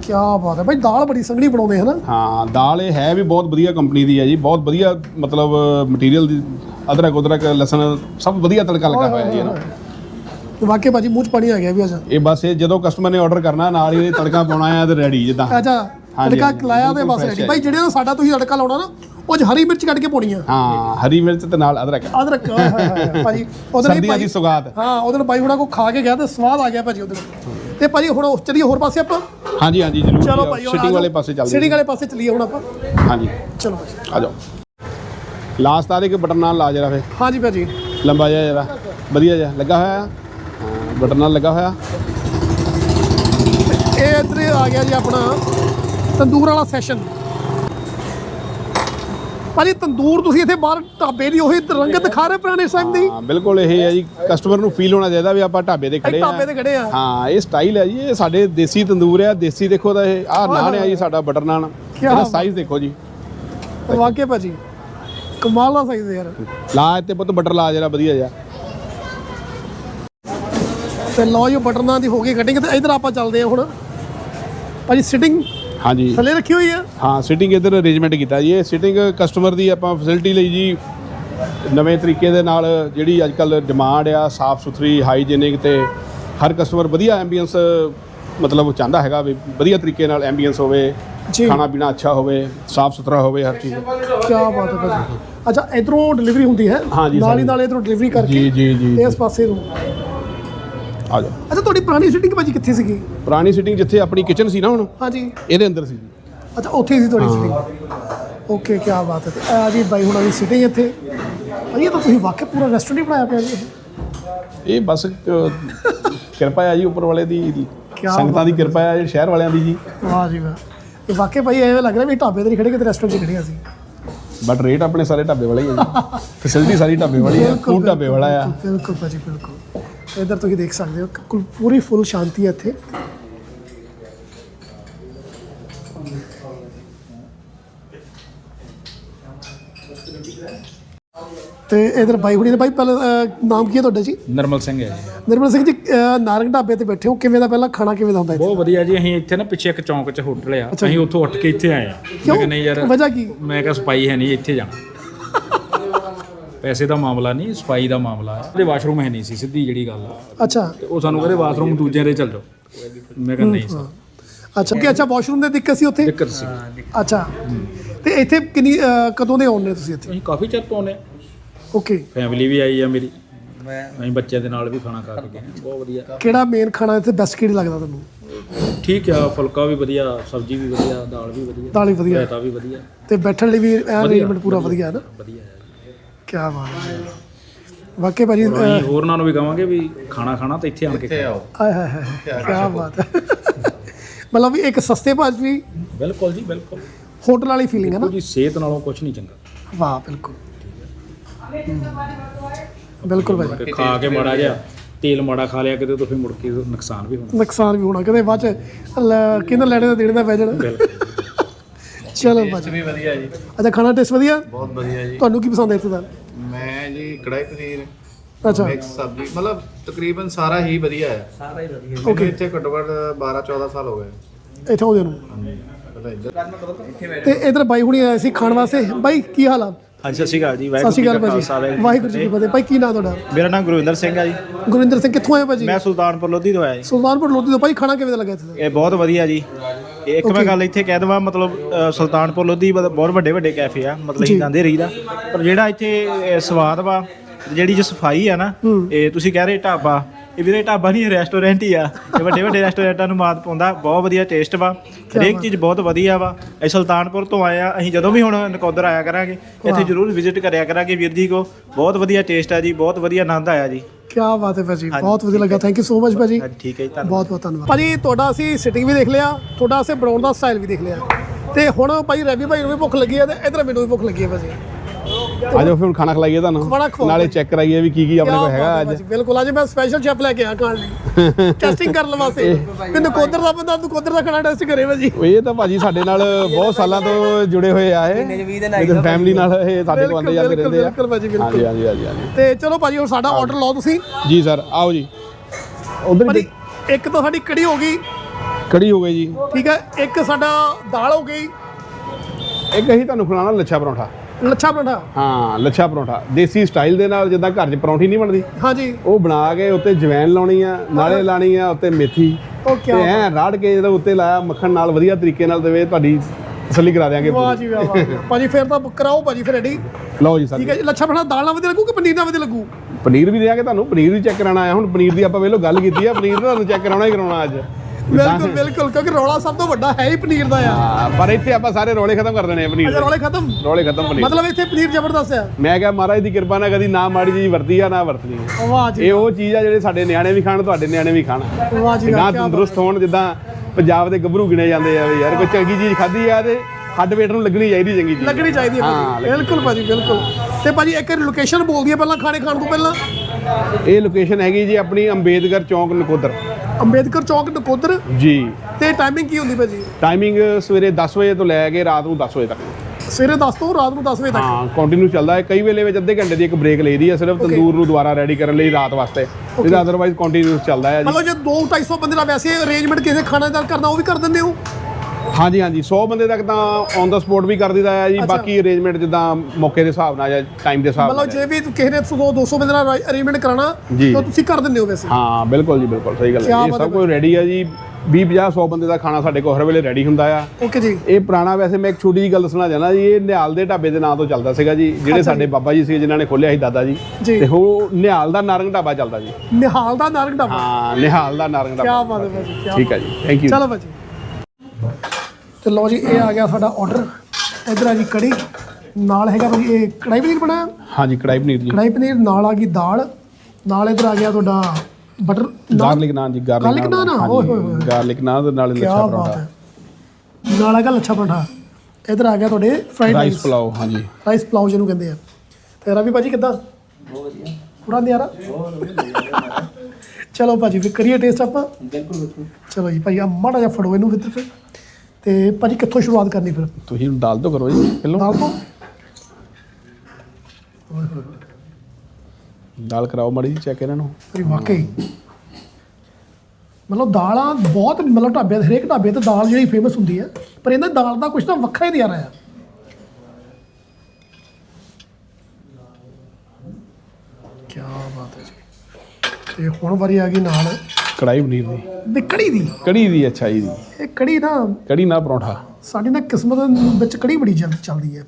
ਕੀ ਬਾਤ ਹੈ। ਭਾਈ ਦਾਲ ਬੜੀ ਸੰਘਣੀ ਬਣਾਉਂਦੇ ਹਨਾ? ਹਾਂ ਦਾਲ ਇਹ ਹੈ ਵੀ ਬਹੁਤ ਵਧੀਆ ਕੰਪਨੀ ਦੀ ਹੈ ਜੀ। ਬਹੁਤ ਵਧੀਆ ਮਤਲਬ ਮਟੀਰੀਅਲ ਦੀ ਅਦਰਕ ਉਦਰਕ ਲਸਣ ਸਭ ਵਧੀਆ ਤੜਕਾ ਲੱਗਾ ਹੋਇਆ ਜੀ ਇਹਨੂੰ ਤੇ ਵਾਕਈ ਭਾਜੀ ਮੂੰਹ ਚ ਪਾਣੀ ਆ ਗਿਆ ਵੀ ਅੱਜ। ਇਹ ਬਸ ਇਹ ਜਦੋਂ ਕਸਟਮਰ ਨੇ ਆਰਡਰ ਕਰਨਾ ਨਾਲ ਹੀ ਇਹ ਤੜਕਾ ਪਾਉਣਾ ਹੈ ਤੇ ਰੈਡੀ ਜਿੱਦਾਂ। ਅੱਛਾ ਹਾਂਜੀ, ਤੜਕਾ ਹਾਂਜੀ, ਲਾਇਆ ਤੇ ਬਿਲਕੁਲ ਬਸ fresh ਰੈਡੀ ਹੈ। ਭਾਈ ਜਿਹੜੇ ਸਾਡਾ ਤੁਸੀਂ ਤੜਕਾ ਲਾਉਣਾ ਨਾ ਉਹ ਚ ਹਰੀ ਮਿਰਚ ਕੱਢ ਕੇ ਪਾਉਣੀ ਆ। ਹਾਂ ਹਰੀ ਮਿਰਚ ਤੇ ਨਾਲ ਅਦਰਕ। ਅਦਰਕ ਹੋਏ ਹੋਏ ਭਾਜੀ ਉਹਦੇ ਨਾਲ ਹੀ ਸਰਦੀਆਂ ਦੀ ਭਾਈ ਸੁਗਾਤ। ਹਾਂ ਉਹਦੇ ਨਾਲ ਭਾਈ ਹੁਣਾਂ ਕੋ ਖਾ ਕੇ ਗਿਆ ਤੇ ਸਵਾਦ ਆ ਗਿਆ ਭਾਜੀ ਉਹਦੇ ਨਾਲ ਤੇ ਭਾਜੀ ਹੁਣ ਉਸ ਚਲੀਏ ਹੋਰ ਪਾਸੇ ਆਪਾਂ? ਹਾਂਜੀ ਹਾਂਜੀ ਜ਼ਰੂਰ ਚਲੋ ਭਾਈ ਸਿਟਿੰਗ ਵਾਲੇ ਪਾਸੇ ਚੱਲਦੇ ਸਿਟਿੰਗ ਵਾਲੇ ਪਾਸੇ ਚੱਲੀਏ ਹੁਣ ਆਪਾਂ। ਹਾਂਜੀ। ਚਲੋ ਭਾਜੀ ਆ ਜਾਓ। ਲਾਸਟ ਆ ਦੇ ਕੇ ਬਟਨ ਨਾਲ ਲਾ ਜਰਾ ਫੇ ਹਾਂਜੀ ਭਾਜੀ। ਲੰਬਾ ਜਿਹਾ ਜਰਾ। ਵਧੀਆ ਜਿਹਾ। ਲੱਗਾ ਹੋਇਆ? ਆ ਹਾਂ ਬਟਨ ਨਾਲ ਲੱਗਾ ਹੋਇਆ? ਇਹ ਇੱਧਰ ਆ ਗਿਆ ਜੀ ਆਪਣਾ। ਤੰਦੂਰ ਵਾਲਾ ਸੈਸ਼ਨ। ਭਾਜੀ ਤੰਦੂਰ ਤੁਸੀਂ ਇੱਥੇ ਬਾਹਰ ਢਾਬੇ ਦੀ ਉਹੀ ਰੰਗਤ ਦਿਖਾ ਰਹੇ ਪੁਰਾਣੇ ਟਾਈਮ ਦੀ। ਹਾਂ ਬਿਲਕੁਲ ਇਹ ਹੈ ਜੀ ਕਸਟਮਰ ਨੂੰ ਫੀਲ ਹੋਣਾ ਚਾਹੀਦਾ ਵੀ ਆਪਾਂ ਢਾਬੇ ਤੇ ਖੜੇ ਅਸੀਂ ਢਾਬੇ ਤੇ ਖੜੇ ਆ। ਹਾਂ ਇਹ ਸਟਾਈਲ ਹੈ ਜੀ ਇਹ ਸਾਡੇ ਦੇਸੀ ਤੰਦੂਰ ਆ ਦੇਸੀ ਦੇਖੋ ਦਾ ਇਹ ਆਹ ਨਾਨ ਹੈ ਜੀ ਸਾਡਾ ਬਟਰ ਨਾਨ। ਇਹਦਾ। ਸਾਈਜ਼ ਦੇਖੋ ਜੀ। ਵਾਕਿਆ ਭਾਜੀ ਕਮਾਲ ਦਾ ਸਾਈਜ਼ ਯਾਰ। ਲਾ ਇੱਥੇ ਪੁੱਤ ਬਟਰ ਲਾ ਜਰਾ ਵਧੀਆ ਜਿਹਾ। ਤੇ ਲਓ ਜੀ ਬਟਰ ਨਾਨ ਦੀ ਹੋ ਗਈ ਕਟਿੰਗ ਤੇ ਇਧਰ ਆਪਾਂ ਚੱਲਦੇ ਆ ਹੁਣ। ਭਾਜੀ ਸਿਟਿੰਗ ਹਾਂਜੀ। ਥੱਲੇ ਰੱਖੀ ਹੋਈ ਆ? ਹਾਂ ਸਿਟਿੰਗ ਇਧਰ ਅਰੇਂਜਮੈਂਟ ਕੀਤਾ ਜੀ। ਇਹ ਸਿਟਿੰਗ ਕਸਟਮਰ ਦੀ ਆਪਾਂ ਫੈਸਿਲਿਟੀ ਲਈ ਜੀ ਨਵੇਂ ਤਰੀਕੇ ਦੇ ਨਾਲ ਜਿਹੜੀ ਅੱਜ ਕੱਲ ਡਿਮਾਂਡ ਆ ਸਾਫ਼ ਸੁਥਰੀ ਹਾਈਜੀਨਿਕ ਤੇ ਹਰ ਕਸਟਮਰ ਵਧੀਆ ਐਂਬੀਐਂਸ ਮਤਲਬ ਉਹ ਚਾਹੁੰਦਾ ਹੈਗਾ ਵੀ ਵਧੀਆ ਤਰੀਕੇ ਨਾਲ ਐਂਬੀਐਂਸ ਹੋਵੇ। ਖਾਣਾ ਪੀਣਾ ਅੱਛਾ ਹੋਵੇ ਸਾਫ਼ ਸੁਥਰਾ ਹੋਵੇ ਹਰ ਚੀਜ਼। ਕੀ ਬਾਤ ਹੈ ਭਾਜੀ। ਅੱਛਾ ਇਧਰੋਂ ਡਿਲੀਵਰੀ ਹੁੰਦੀ ਹੈ? ਨਾਲ ਹੀ। ਨਾਲ ਇਧਰੋਂ ਡਿਲੀਵਰੀ ਕਰਕੇ ਜੀ ਜੀ ਜੀ। ਇਸ ਪਾਸੇ ਨੂੰ। ਆ ਜਾਓ। ਅੱਛਾ ਤੁਹਾਡੀ ਪੁਰਾਣੀ ਸਿਟਿੰਗ ਭਾਜੀ ਕਿੱਥੇ ਸੀਗੀ? ਪੁਰਾਣੀ ਸਿਟਿੰਗ ਜਿੱਥੇ ਆਪਣੀ ਕਿਚਨ ਸੀ ਨਾ ਹੁਣ ਹਾਂਜੀ। ਇਹਦੇ ਅੰਦਰ ਸੀ ਜੀ। ਅੱਛਾ ਉੱਥੇ ਸੀ ਤੁਹਾਡੀ ਸਿਟਿੰਗ ਓਕੇ ਕੀ ਬਾਤ ਹੈ। ਆ ਜੀ ਬਾਈ ਹੁਣਾਂ ਦੀ ਸਿਟਿੰਗ ਇੱਥੇ। ਭਾਜੀ ਇਹ ਤਾਂ ਤੁਸੀਂ ਵਾਕਿਆ ਪੂਰਾ ਰੈਸਟੋਰੈਂਟ ਹੀ ਬਣਾਇਆ ਪਿਆ ਜੀ ਇਹ। ਬਸ ਕਿਰਪਾ ਹੈ ਜੀ ਉੱਪਰ ਵਾਲੇ ਦੀ ਸੰਗਤਾਂ ਦੀ ਕਿਰਪਾ ਹੈ ਸ਼ਹਿਰ ਵਾਲਿਆਂ ਦੀ ਜੀ। ਵਾਹ ਜੀ ਵਾਹ। ਇਹ ਵਾਕਿਆ ਭਾਈ ਐਵੇਂ ਲੱਗ ਰਿਹਾ ਵੀ ਢਾਬੇ ਤੇ ਨਹੀਂ ਖੜੇ ਕਿਤੇ ਰੈਸਟੋਰੈਂਟ 'ਚ ਖੜੇ ਅਸੀਂ। ਬਟ ਰੇਟ ਆਪਣੇ ਸਾਰੇ ਢਾਬੇ ਵਾਲੇ ਹੀ ਹੈ ਜੀ। ਫੈਸਿਲਿਟੀ ਸਾਰੀ ਢਾਬੇ ਵਾਲੀ ਹੈ ਫੂਡ ਢਾਬੇ ਵਾਲਾ ਆ। ਬਿਲਕੁਲ ਭਾਜੀ ਬਿਲਕੁਲ। ਇਧਰ ਤੁਸੀਂ ਦੇਖ ਸਕਦੇ ਹੋ ਪੂਰੀ ਫੁੱਲ ਸ਼ਾਂਤੀ ਹੈ ਇੱਥੇ। ਤੇ ਇਧਰ ਬਾਈ ਹੁਣੀ ਨੇ ਬਾਈ ਪਹਿਲਾਂ ਨਾਮ ਕੀ ਹੈ ਤੁਹਾਡਾ ਜੀ? ਨਰਮਲ ਸਿੰਘ ਹੈ ਨਿਰਮਲ ਸਿੰਘ ਜੀ ਨਾਰੰਗ ਢਾਬੇ ਤੇ ਬੈਠੇ ਹੋ ਕਿਵੇਂ ਦਾ ਪਹਿਲਾਂ ਖਾਣਾ ਕਿਵੇਂ ਦਾ ਹੁੰਦਾ ਇੱਥੇ? ਬਹੁਤ ਵਧੀਆ ਜੀ ਅਸੀਂ ਇੱਥੇ ਨਾ ਪਿੱਛੇ ਇੱਕ ਚੌਂਕ 'ਚ ਹੋਟਲ ਆ ਅਸੀਂ ਉੱਥੋਂ ਉੱਠ ਕੇ ਇੱਥੇ ਆਏ ਆ ਮੈਂ ਕਿਉਂ? ਕਿਹਾ ਨਹੀਂ ਯਾਰ ਵਜ੍ਹਾ ਕੀ? ਮੈਂ ਕਿਹਾ ਸਪਾਈ ਹੈ ਨਹੀਂ ਇੱਥੇ ਜਾਣਾ। ਪੈਸੇ ਦਾ ਮਾਮਲਾ ਨਹੀਂ ਸਪਾਈ ਦਾ ਮਾਮਲਾ। ਹੈ ਉਹਦੇ ਵਾਸ਼ਰੂਮ ਹੈ ਨਹੀਂ ਸੀ ਸਿੱਧੀ ਜਿਹੜੀ ਗੱਲ ਆ। ਅੱਛਾ। ਤੇ ਉਹ ਸਾਨੂੰ ਕਹਿੰਦੇ ਬਾਥਰੂਮ ਦੂਜਿਆਂ ਦੇ ਚੱਲ ਜਾਓ। ਮੈਂ ਕਿਹਾ ਨਹੀਂ ਸਰ। ਅੱਛਾ ਕਿ ਅੱਛਾ ਵਾਸ਼ਰੂਮ ਦੀ ਦਿੱਕਤ ਸੀ ਉੱਥੇ? ਦਿੱਕਤ ਸੀ। ਅੱਛਾ। ਤੇ ਇੱਥੇ ਕਿੰਨੀ ਅਹ, ਕਦੋਂ ਦੇ ਆਉਂਦੇ ਤੁਸੀਂ ਇੱਥੇ? ਅਸੀਂ ਕਾਫੀ ਚਿਰ ਤੋਂ ਆਉਂਦੇ ਓਕੇ। ਫੈਮਿਲੀ ਵੀ ਆਈ ਆ ਮੇਰੀ। ਅਸੀਂ ਬੱਚਿਆਂ ਦੇ ਨਾਲ ਵੀ ਖਾਣਾ ਖਾ ਕੇ ਗਏ ਹਾਂ। ਬਹੁਤ ਵਧੀਆ। ਕਿਹੜਾ ਮੇਨ ਖਾਣਾ ਇੱਥੇ ਬੈਸਟ ਕਿਹੜੀ ਲੱਗਦਾ ਤੁਹਾਨੂੰ? ਠੀਕ ਆ ਫੁਲਕਾ ਵੀ ਵਧੀਆ ਸਬਜ਼ੀ ਵੀ ਵਧੀਆ ਦਾਲ ਵੀ ਵਧੀਆ ਦਾਲ ਹੀ ਵਧੀਆ। ਰਾਇਤਾ ਵੀ ਵਧੀਆ। ਤੇ ਬੈਠਣ ਲਈ ਵੀ ਅਰੇਂਜਮੈਂਟ ਪੂਰਾ ਵਧੀਆ ਹੈ ਨਾ? ਵਧੀਆ ਹੈ। ਕੀ ਬਾਤ ਹੈ। ਵਾਕਈ ਭਾਜੀ ਅਹ, ਅਸੀਂ ਹੋਰਨਾਂ ਨੂੰ ਵੀ ਕਹਾਂਗੇ ਵੀ ਖਾਣਾ ਖਾਣਾ ਤਾਂ ਇੱਥੇ ਆਣ ਕੇ ਖਾਓ। ਆਏ ਹਾਏ ਹਾਏ ਕੀ ਬਾਤ ਹੈ। ਮਤਲਬ ਵੀ ਇੱਕ ਸਸਤੇ ਭਾਅ 'ਚ ਵੀ ਬਿਲਕੁਲ ਜੀ ਬਿਲਕੁਲ। ਹੋਟਲ ਵਾਲੀ ਫੀਲਿੰਗ ਹੈ ਨਾ? ਜੀ ਸਿਹਤ ਨਾਲੋਂ ਕੁਝ ਨਹੀਂ ਚੰਗਾ। ਵਾਹ ਬਿਲਕੁਲ। ਹਮ। ਬਿਲਕੁਲ ਭਾਜੀ। ਕਿ ਖਾ ਕੇ ਮਾੜਾ ਜਿਹਾ ਤੇਲ ਮਾੜਾ ਖਾ ਲਿਆ ਕਿਤੇ ਤਾਂ ਫਿਰ ਮੁੜ ਕੇ ਨੁਕਸਾਨ ਵੀ ਹੋਣਾ। ਨੁਕਸਾਨ ਵੀ ਹੋਣਾ ਕਦੇ ਬਾਅਦ ਚ ਲੈ- ਕਿਹਨਾਂ ਲੈਣੇ ਦਾ ਦੇਣੇ ਦਾ ਪੈ ਜਾਣਾ। ਬਿਲਕੁਲ। ਚਲੋ ਭਾਜੀ। ਵੀ ਵਧੀਆ ਜੀ। ਅੱਛਾ ਖਾਣਾ ਟੇਸਟ ਵਧੀਆ? ਬਹੁਤ ਵਧੀਆ ਜੀ। ਤੁਹਾਨੂੰ ਕੀ ਪਸੰਦ ਹੈ ਇੱਥੇ ਦਾ? ਮੈਂ ਜੀ ਕੜਾਈ ਪਨੀਰ ਅੱਛਾ। ਮਿਕਸ ਸਬਜ਼ੀ ਮਤਲਬ ਤਕਰੀਬਨ ਸਾਰਾ ਹੀ ਵਧੀਆ ਹੈ। ਸਾਰਾ ਹੀ ਵਧੀਆ। ਮੈਨੂੰ ਇੱਥੇ ਘੱਟੋ ਘੱਟ 12 14 ਸਾਲ ਹੋ ਗਏ। ਇੱਥੇ ਆਉਂਦੇ ਨੂੰ। ਤੇ ਇਧਰ ਬਾਈ ਹੁਣੀ ਆਏ ਸੀ ਖਾਣ ਵਾਸਤੇ। ਬਾਈ ਕੀ ਹਾਲ ਆ? ਹਾਂਜੀ ਸਤਿ ਸ਼੍ਰੀ ਅਕਾਲ ਜੀ ਅਕਾਲ ਜੀ ਕਾ ਖਾਲਸਾ, ਵਾਹਿਗੁਰੂ ਜੀ ਵਾਹਿਗੁਰੂ ਜੀ ਕੀ ਫਤਿਹ। ਭਾਈ ਕੀ ਨਾਮ ਤੁਹਾਡਾ? ਮੇਰਾ ਨਾਮ ਗੁਰਵਿੰਦਰ ਸਿੰਘ ਹੈ ਜੀ। ਗੁਰਿੰਦਰ ਸਿੰਘ ਕਿੱਥੋਂ ਆਏ ਭਾਜੀ? ਮੈਂ ਸੁਲਤਾਨਪੁਰ ਲੋਧੀ ਤੋਂ ਆਇਆ ਜੀ। ਸੁਲਤਾਨਪੁਰ ਲੋਧੀ ਤੋਂ। ਭਾਈ ਖਾਣਾ ਕਿਵੇਂ ਦਾ ਲੱਗਾ ਇੱਥੇ? ਦਾ ਇਹ ਬਹੁਤ ਵਧੀਆ ਜੀ। ਇੱਕ ਮੈਂ ਗੱਲ ਇੱਥੇ ਕਹਿ ਦਵਾਂ ਮਤਲਬ ਅ, ਸੁਲਤਾਨਪੁਰ ਲੋਧੀ ਬ- ਬਹੁਤ ਵੱਡੇ ਵੱਡੇ ਕੈਫੇ ਆ ਮਤਲਬ ਜੀ। ਅਸੀਂ ਜਾਂਦੇ ਰਹੀਦਾ। ਪਰ ਜਿਹੜਾ ਇੱਥੇ ਅ, ਸਵਾਦ ਵਾ ਜਿਹੜੀ ਜੋ ਸਫ਼ਾਈ ਆ ਨਾ ਇਹ ਤੁਸੀਂ ਕਹਿ ਰਹੇ ਢਾਬਾ ਇਹ ਵੀਰੇ ਢਾਬਾ ਨਹੀਂ ਰੈਸਟੋਰੈਂਟ ਹੀ ਆ। ਇਹ ਵੱਡੇ ਵੱਡੇ ਰੈਸਟੋਰੈਂਟਾਂ ਨੂੰ ਮਾਤ ਪਾਉਂਦਾ ਬਹੁਤ ਵਧੀਆ ਟੇਸਟ ਵਾ। ਹਰੇਕ ਚੀਜ਼ ਬਹੁਤ ਵਧੀਆ ਵਾ। ਅਸੀਂ ਸੁਲਤਾਨਪੁਰ ਤੋਂ ਆਏ ਆ ਅਸੀਂ ਜਦੋਂ ਵੀ ਹੁਣ ਨਕੋਦਰ ਆਇਆ ਕਰਾਂਗੇ ਇੱਥੇ ਜ਼ਰੂਰ ਵਿਜ਼ਿਟ ਕਰਿਆ ਕਰਾਂਗੇ ਵੀਰ ਜੀ ਕੋ। ਬਹੁਤ ਵਧੀਆ ਟੇਸਟ ਆ ਜੀ ਬਹੁਤ ਵਧੀਆ ਆਨੰਦ ਆਇਆ ਜੀ। ਕੀ ਬਾਤ ਹੈ ਭਾਜੀ ਬਹੁਤ ਵਧੀਆ ਲੱਗਾ। ਥੈਂਕ ਯੂ ਸੋ ਮਚ ਭਾਜੀ। ਹਾਂਜੀ, ਠੀਕ ਹੈ ਜੀ ਧੰਨਵਾਦ। ਬਹੁਤ ਬਹੁਤ ਧੰਨਵਾਦ। ਭਾਜੀ ਤੁਹਾਡਾ ਅਸੀਂ ਸਿਟਿੰਗ ਵੀ ਦੇਖ ਲਿਆ ਤੁਹਾਡਾ ਅਸੀਂ ਬਣਾਉਣ ਦਾ ਸਟਾਈਲ ਵੀ ਦੇਖ ਲਿਆ। ਤੇ ਹੁਣ ਭਾਈ ਰਵੀ ਭਾਈ ਨੂੰ ਵੀ ਭੁੱਖ ਲੱਗੀ ਹੈ ਤੇ ਇਧਰ ਮੈਨੂੰ ਵੀ ਭੁੱਖ ਲੱਗੀ ਹੈ ਭਾਜੀ। ਆ ਜਾਓ ਫਿਰ ਹੁਣ ਖਾਣਾ ਖਲਾਈਏ ਖਾਣਾ ਤੁਹਾਨੂੰ ਖਵਾਓ ਨਾਲੇ। ਚੈੱਕ ਕਰਾਈਏ ਵੀ ਕੀ ਕੀ ਆਪਣੇ ਕੋਲ ਕਿਆ ਹੈਗਾ ਬਾਤ ਹੈ ਅੱਜ। ਭਾਜੀ, ਬਿਲਕੁਲ ਅੱਜ ਮੈਂ ਸਪੈਸ਼ਲ ਸ਼ੈਫ ਲੈ ਕੇ ਆਇਆ ਖਾਣ ਲਈ। ਟੈਸਟਿੰਗ ਕਰਨ ਵਾਸਤੇ। ਕਿ ਨਕੋਦਰ ਦਾ ਬੰਦਾ ਨਕੋਦਰ ਦਾ ਖਾਣਾ ਟੈਸਟ ਕਰੇ ਭਾਜੀ। ਉਹ ਇਹ ਤਾਂ ਭਾਜੀ ਸਾਡੇ ਨਾਲ ਬਹੁਤ ਸਾਲਾਂ ਤੋਂ ਜੁੜੇ ਹੋਏ ਆ ਇਹ। ਇਹਦੇ ਫੈਮਿਲੀ ਨਾਲ ਇਹ ਸਾਡੇ ਕੋਲ ਆਉਂਦੇ ਜਾਂਦੇ ਰਹਿੰਦੇ ਆ। ਬਿਲਕੁਲ ਭਾਜੀ, ਬਿਲਕੁਲ। ਹਾਂਜੀ ਹਾਂਜੀ ਹਾਂਜੀ। ਹਾਂਜੀ ਤੇ ਚਲੋ ਭਾਜੀ ਹੁਣ ਸਾਡਾ ਆਰਡਰ ਲਓ ਤੁਸੀਂ। ਜੀ ਸਰ ਆਓ ਜੀ। ਉਧਰ ਭਾਜੀ ਇੱਕ ਤਾਂ ਸਾਡੀ ਕੜੀ ਹੋ ਗਈ। ਕੜੀ ਹੋ ਗਈ ਜੀ। ਠੀਕ ਹੈ ਇੱਕ ਸਾਡਾ ਦਾਲ ਹੋ ਗਈ। ਇੱਕ ਅਸੀਂ ਤੁਹਾਨੂੰ ਖਿਲਾਉਣਾ ਲੱਛਾ ਪਰੌਂਠਾ। ਲੱਛਾ ਪਰਾਂਠਾ। ਹਾਂ ਲੱਛਾ ਪਰੌਂਠਾ। ਦੇਸੀ ਸਟਾਈਲ ਦੇ ਨਾਲ ਜਿੱਦਾਂ ਘਰ 'ਚ ਪਰੌਂਠੀ ਨਹੀਂ ਬਣਦੀ? ਹਾਂਜੀ। ਉਹ ਬਣਾ ਕੇ ਉੱਤੇ ਜਵੈਨ ਲਾਉਣੀ ਆ ਨਾਲੇ ਲਾਣੀ ਆ ਉੱਤੇ ਮੇਥੀ। ਉਹ ਤੇ ਕਿਆ ਐ ਰਾੜ ਕੇ ਜਦੋਂ ਉੱਤੇ ਲਾਇਆ ਮੱਖਣ ਨਾਲ ਵਧੀਆ ਤਰੀਕੇ ਨਾਲ ਦੇਵੇ ਤੁਹਾਡੀ ਤਸੱਲੀ ਕਰਾ ਦਿਆਂਗੇ ਵਾਹ। ਜੀ ਵਾਹ ਵਾਹ। ਭਾਜੀ ਫਿਰ ਤਾਂ ਕਰਾਓ ਭਾਜੀ ਫਿਰ ਰੈਡੀ ਲਓ ਜੀ ਸਰ। ਠੀਕ ਹੈ ਜੀ ਲੱਛਾ ਪਰਾਂਠਾ ਦਾਲ ਨਾਲ ਵਧੀਆ ਲੱਗੂ ਕਿ ਪਨੀਰ ਨਾਲ ਵਧੀਆ ਲੱਗੂ? ਪਨੀਰ ਵੀ ਦਿਆਂਗੇ ਤੁਹਾਨੂੰ ਪਨੀਰ ਵੀ ਚੈੱਕ ਕਰਾਉਣਾ ਆਇਆ ਹੁਣ ਪਨੀਰ ਦੀ ਆਪਾਂ ਵੇਲੋ ਗੱਲ ਕੀਤੀ ਆ ਪਨੀਰ ਤੁਹਾਨੂੰ ਚੈੱਕ ਕਰਾਉਣਾ ਹੀ ਕਰਾਉਣਾ ਅੱਜ। ਬਿਲਕੁਲ ਬਿਲਕੁਲ ਕਿਉਂਕਿ ਰੌਲਾ ਸਭ ਤੋਂ ਵੱਡਾ ਹੈ ਹੀ ਪਨੀਰ ਦਾ ਆ ਹਾਂ, ਪਰ ਇੱਥੇ ਆਪਾਂ ਸਾਰੇ ਰੋਲੇ ਖਤਮ ਕਰ ਦੇਣੇ ਆ ਪਨੀਰ। ਅਜਾ ਦੇ ਰੌਲੇ ਖਤਮ? ਰੋਲੇ ਖਤਮ ਪਨੀਰ। ਮਤਲਬ ਇੱਥੇ ਪਨੀਰ ਜ਼ਬਰਦਸਤ ਆ? ਮੈਂ ਕਿਹਾ ਮਹਾਰਾਜ ਦੀ ਕਿਰਪਾ ਨਾਲ ਕਦੀ ਨਾ ਮਾੜੀ ਚੀਜ਼ ਵਰਤੀ ਆ ਨਾ ਵਰਤਣੀ ਆ। ਵਾਹ ਜੀ ਇਹ ਉਹ ਚੀਜ਼ ਆ ਜਿਹੜੇ ਸਾਡੇ ਨਿਆਣੇ ਵੀ ਖਾਣ ਤੁਹਾਡੇ ਨਿਆਣੇ ਵੀ ਖਾਣ। ਵਾਹ ਜੀ ਨਾ ਵਾਹ, ਕਿਆ ਤੰਦਰੁਸਤ ਹੋਣ ਜਿੱਦਾਂ ਪੰਜਾਬ ਦੇ ਗੱਭਰੂ ਗਿਣੇ ਜਾਂਦੇ ਆ ਵੀ ਯਾਰ ਕੋਈ ਚੰਗੀ ਚੀਜ਼ ਖਾਧੀ ਆ ਤੇ ਹੱਡ ਵੇਟ ਨੂੰ ਲੱਗਣੀ ਚਾਹੀਦੀ ਚੰਗੀ ਚੀਜ਼। ਲੱਗਣੀ ਚਾਹੀਦੀ ਹੈ ਹਾਂ, ਭਾਜੀ ਬਿਲਕੁਲ ਭਾਜੀ ਬਿਲਕੁਲ। ਤੇ ਭਾਜੀ ਇੱਕ ਲੋਕੇਸ਼ਨ ਬੋਲਦੀ ਹੈ ਪਹਿਲਾਂ ਖਾਣੇ ਖਾਣ ਤੋਂ ਪਹਿਲਾਂ? ਇਹ ਲੋਕੇਸ਼ਨ ਹੈਗੀ ਜੀ ਆਪਣੀ ਅੰਬੇਦਕਰ ਚੌਂਕ ਨਕੋਦਰ। ਅੰਬੇਦਕਰ ਚੌਕ ਨਕੋਦਰ? ਜੀ। ਤੇ ਟਾਈਮਿੰਗ ਕੀ ਹੁੰਦੀ ਭਾਜੀ? ਟਾਈਮਿੰਗ ਸਵੇਰੇ 10 ਵਜੇ ਤੋਂ ਲੈ ਕੇ ਰਾਤ ਨੂੰ 10 ਵਜੇ ਤੱਕ। ਸਵੇਰੇ 10 ਤੋਂ ਰਾਤ ਨੂੰ 10 ਵਜੇ ਤੱਕ? ਹਾਂ ਕੰਟੀਨਿਊ ਚੱਲਦਾ ਹੈ। ਕਈ ਵੇਲੇ ਵਿੱਚ ਅੱਧੇ ਘੰਟੇ ਦੀ ਇੱਕ ਬ੍ਰੇਕ ਲਈਦੀ ਹੈ ਸਿਰਫ ਤੰਦੂਰ ਨੂੰ ਦੁਬਾਰਾ ਰੈਡੀ ਕਰਨ ਲਈ ਰਾਤ ਵਾਸਤੇ। ਇਹਦਾ ਅਦਰਵਾਈਜ਼ ਕੰਟੀਨਿਊ ਚੱਲਦਾ ਹੈ ਜੀ। ਮਤਲਬ ਜੇ 2 250 ਬੰਦੇ ਦਾ ਵੈਸੇ ਅਰੇਂਜਮੈਂਟ ਕਿਸੇ ਖਾਣਾ ਦਾ ਕਰਨਾ ਉਹ ਵੀ ਕਰ ਦਿੰਦੇ ਹੋ? ਹਾਂਜੀ ਹਾਂਜੀ। 100 ਬੰਦੇ ਤੱਕ ਤਾਂ ਔਨ ਦਾ ਸਪੋਟ ਵੀ ਕਰ ਦਿੱਤਾ ਹੈ ਜੀ। ਬਾਕੀ ਅਰੇਂਜਮੈਂਟ ਜਿੱਦਾਂ ਮੌਕੇ ਦੇ ਹਿਸਾਬ ਨਾਲ ਜਾਂ ਟਾਈਮ ਦੇ ਹਿਸਾਬ ਨਾਲ। ਮਤਲਬ ਜੇ ਵੀ ਕਿਸੇ ਨੇ 100 200 ਬੰਦੇ ਦਾ ਅਰੇਂਜਮੈਂਟ ਕਰਾਣਾ ਜੀ। ਤਾਂ ਤੁਸੀਂ ਕਰ ਦਿੰਦੇ ਹੋ ਵੈਸੇ। ਹਾਂ ਬਿਲਕੁਲ ਜੀ ਬਿਲਕੁਲ। ਸਹੀ ਗੱਲ ਕਿਆ ਹੈ ਇਹ ਬਾਤ ਹੈ ਸਭ ਕੁਝ ਰੈਡੀ ਹੈ ਜੀ। 20 50 100 ਬੰਦੇ ਦਾ ਖਾਣਾ ਸਾਡੇ ਕੋਲ ਹਰ ਵੇਲੇ ਰੈਡੀ ਹੁੰਦਾ ਆ। ਓਕੇ ਜੀ। ਇਹ ਪੁਰਾਣਾ ਵੈਸੇ ਮੈਂ ਇੱਕ ਛੋਟੀ ਜੀ ਗੱਲ ਦੱਸਣਾ ਚਾਹਣਾ ਜੀ। ਇਹ ਨਿਹਾਲ ਦੇ ਢਾਬੇ ਦੇ ਨਾਂ ਤੋਂ ਚੱਲਦਾ ਸੀਗਾ ਜੀ। ਜਿਹੜੇ ਸਾਡੇ ਬਾਬਾ ਜੀ ਸੀ ਜਿਨ੍ਹਾਂ ਨੇ ਖੋਲਿਆ ਸੀ ਦਾਦਾ ਜੀ। ਜੀ। ਤੇ ਉਹ ਨਿਹਾਲ ਦਾ ਨਾਰੰਗ ਢਾਬਾ ਚੱਲਦਾ ਜੀ। ਨਿਹਾਲ ਦਾ ਨਾਰੰਗ ਢਾਬਾ? ਹਾਂ ਨਿਹਾਲ ਦਾ ਨਾਰੰਗ ਕੀ ਢਾਬਾ। ਬਾਤ ਹੈ ਭਾਜੀ ਠੀਕ ਹੈ ਜੀ। ਥੈਂਕ ਯੂ ਚਲੋ ਭਾਜੀ ਤੇ ਲਓ ਜੀ ਇਹ ਆ ਗਿਆ ਸਾਡਾ ਆਰਡਰ ਇਧਰ ਆ ਜੀ ਕੜੀ ਨਾਲ ਹੈਗਾ ਭਾਜੀ ਇਹ ਕੜਾਈ ਪਨੀਰ ਬਣਾਇਆ ਹਾਂਜੀ ਕੜਾਈ ਪਨੀਰ ਜੀ। ਕੜਾਈ ਪਨੀਰ ਨਾਲ ਆ ਗਈ ਦਾਲ। ਨਾਲ ਇਧਰ ਆ ਗਿਆ ਤੁਹਾਡਾ ਬਟਰ ਗਾਰਲਿਕ ਨਾਨ ਜੀ naan ਆ? ਓਏ ਹੋਏ ਹੋਏ। ਗਾਰਲਿਕ ਨਾਨ ਦੇ ਨਾਲ ਲੱਛਾ ਪਰੌਂਠਾ। ਨਾਲ ਹੈਗਾ ਲੱਛਾ ਪਰਾਂਠਾ। ਇਧਰ ਆ ਗਿਆ ਤੁਹਾਡੇ ਫਰਾਈਡ ਰਾਈਸ ਰਾਈਸ ਪਲਾਓ ਹਾਂਜੀ। ਰਾਈਸ ਪਲਾਓ ਜਿਹਨੂੰ ਕਹਿੰਦੇ ਆ। ਤੇ ਰਵੀ ਭਾਜੀ ਕਿੱਦਾਂ? ਬਹੁਤ ਵਧੀਆ। ਪੂਰਾ ਨਿਆਰਾ ਚਲੋ ਭਾਜੀ ਫਿਰ ਕਰੀਏ ਟੇਸਟ ਆਪਾਂ। ਬਿਲਕੁਲ ਬਿਲਕੁਲ। ਚਲੋ ਜੀ ਭਾਈ ਆ ਮਾੜਾ ਜਿਹਾ ਫੜੋ ਇਹਨੂੰ ਫਿਰ ਫਿਰ ਤੇ ਭਾਜੀ ਕਿੱਥੋਂ ਸ਼ੁਰੂਆਤ ਕਰਨੀ ਫਿਰ? ਤੁਸੀਂ ਦਾਲ ਤੋਂ ਕਰੋ ਜੀ ਪਹਿਲਾਂ। ਨਾਲ ਤੋਂ ਦਾਲ ਕਰਾਓ ਮਾੜੀ ਜੀ ਚੈੱਕ ਇਹਨਾਂ ਨੂੰ। ਫਿਰ ਵਾਕਈ। ਮਤਲਬ ਦਾਲਾਂ ਬਹੁਤ ਮਤਲਬ ਢਾਬੇ ਤੇ ਹਰੇਕ ਢਾਬੇ ਤੇ ਦਾਲ ਜਿਹੜੀ ਫੇਮਸ ਹੁੰਦੀ ਹੈ ਪਰ ਇਹਨਾਂ ਦਾਲ ਦਾ ਕੁਝ ਨਾ ਵੱਖਰਾ ਹੀ ਨਜ਼ਾਰਾ ਆ। ਕੀ ਬਾਤ ਹੈ ਜੀ। ਤੇ ਹੁਣ ਵਾਰੀ ਆ ਗਈ ਨਾਲ। ਕੜਾਈ ਪਨੀਰ ਦੀ। ਵੀ ਕੜੀ ਦੀ? ਕੜੀ ਦੀ ਅੱਛਾ ਜੀ ਦੀ। ਇਹ ਕੜੀ ਨਾ ਕੜੀ ਨਾਲ ਪਰੌਂਠਾ। ਸਾਡੀ ਨਾ ਕਿਸਮਤ ਵਿੱਚ ਕੜੀ ਬੜੀ ਜਲ ਚੱਲਦੀ ਹੈ।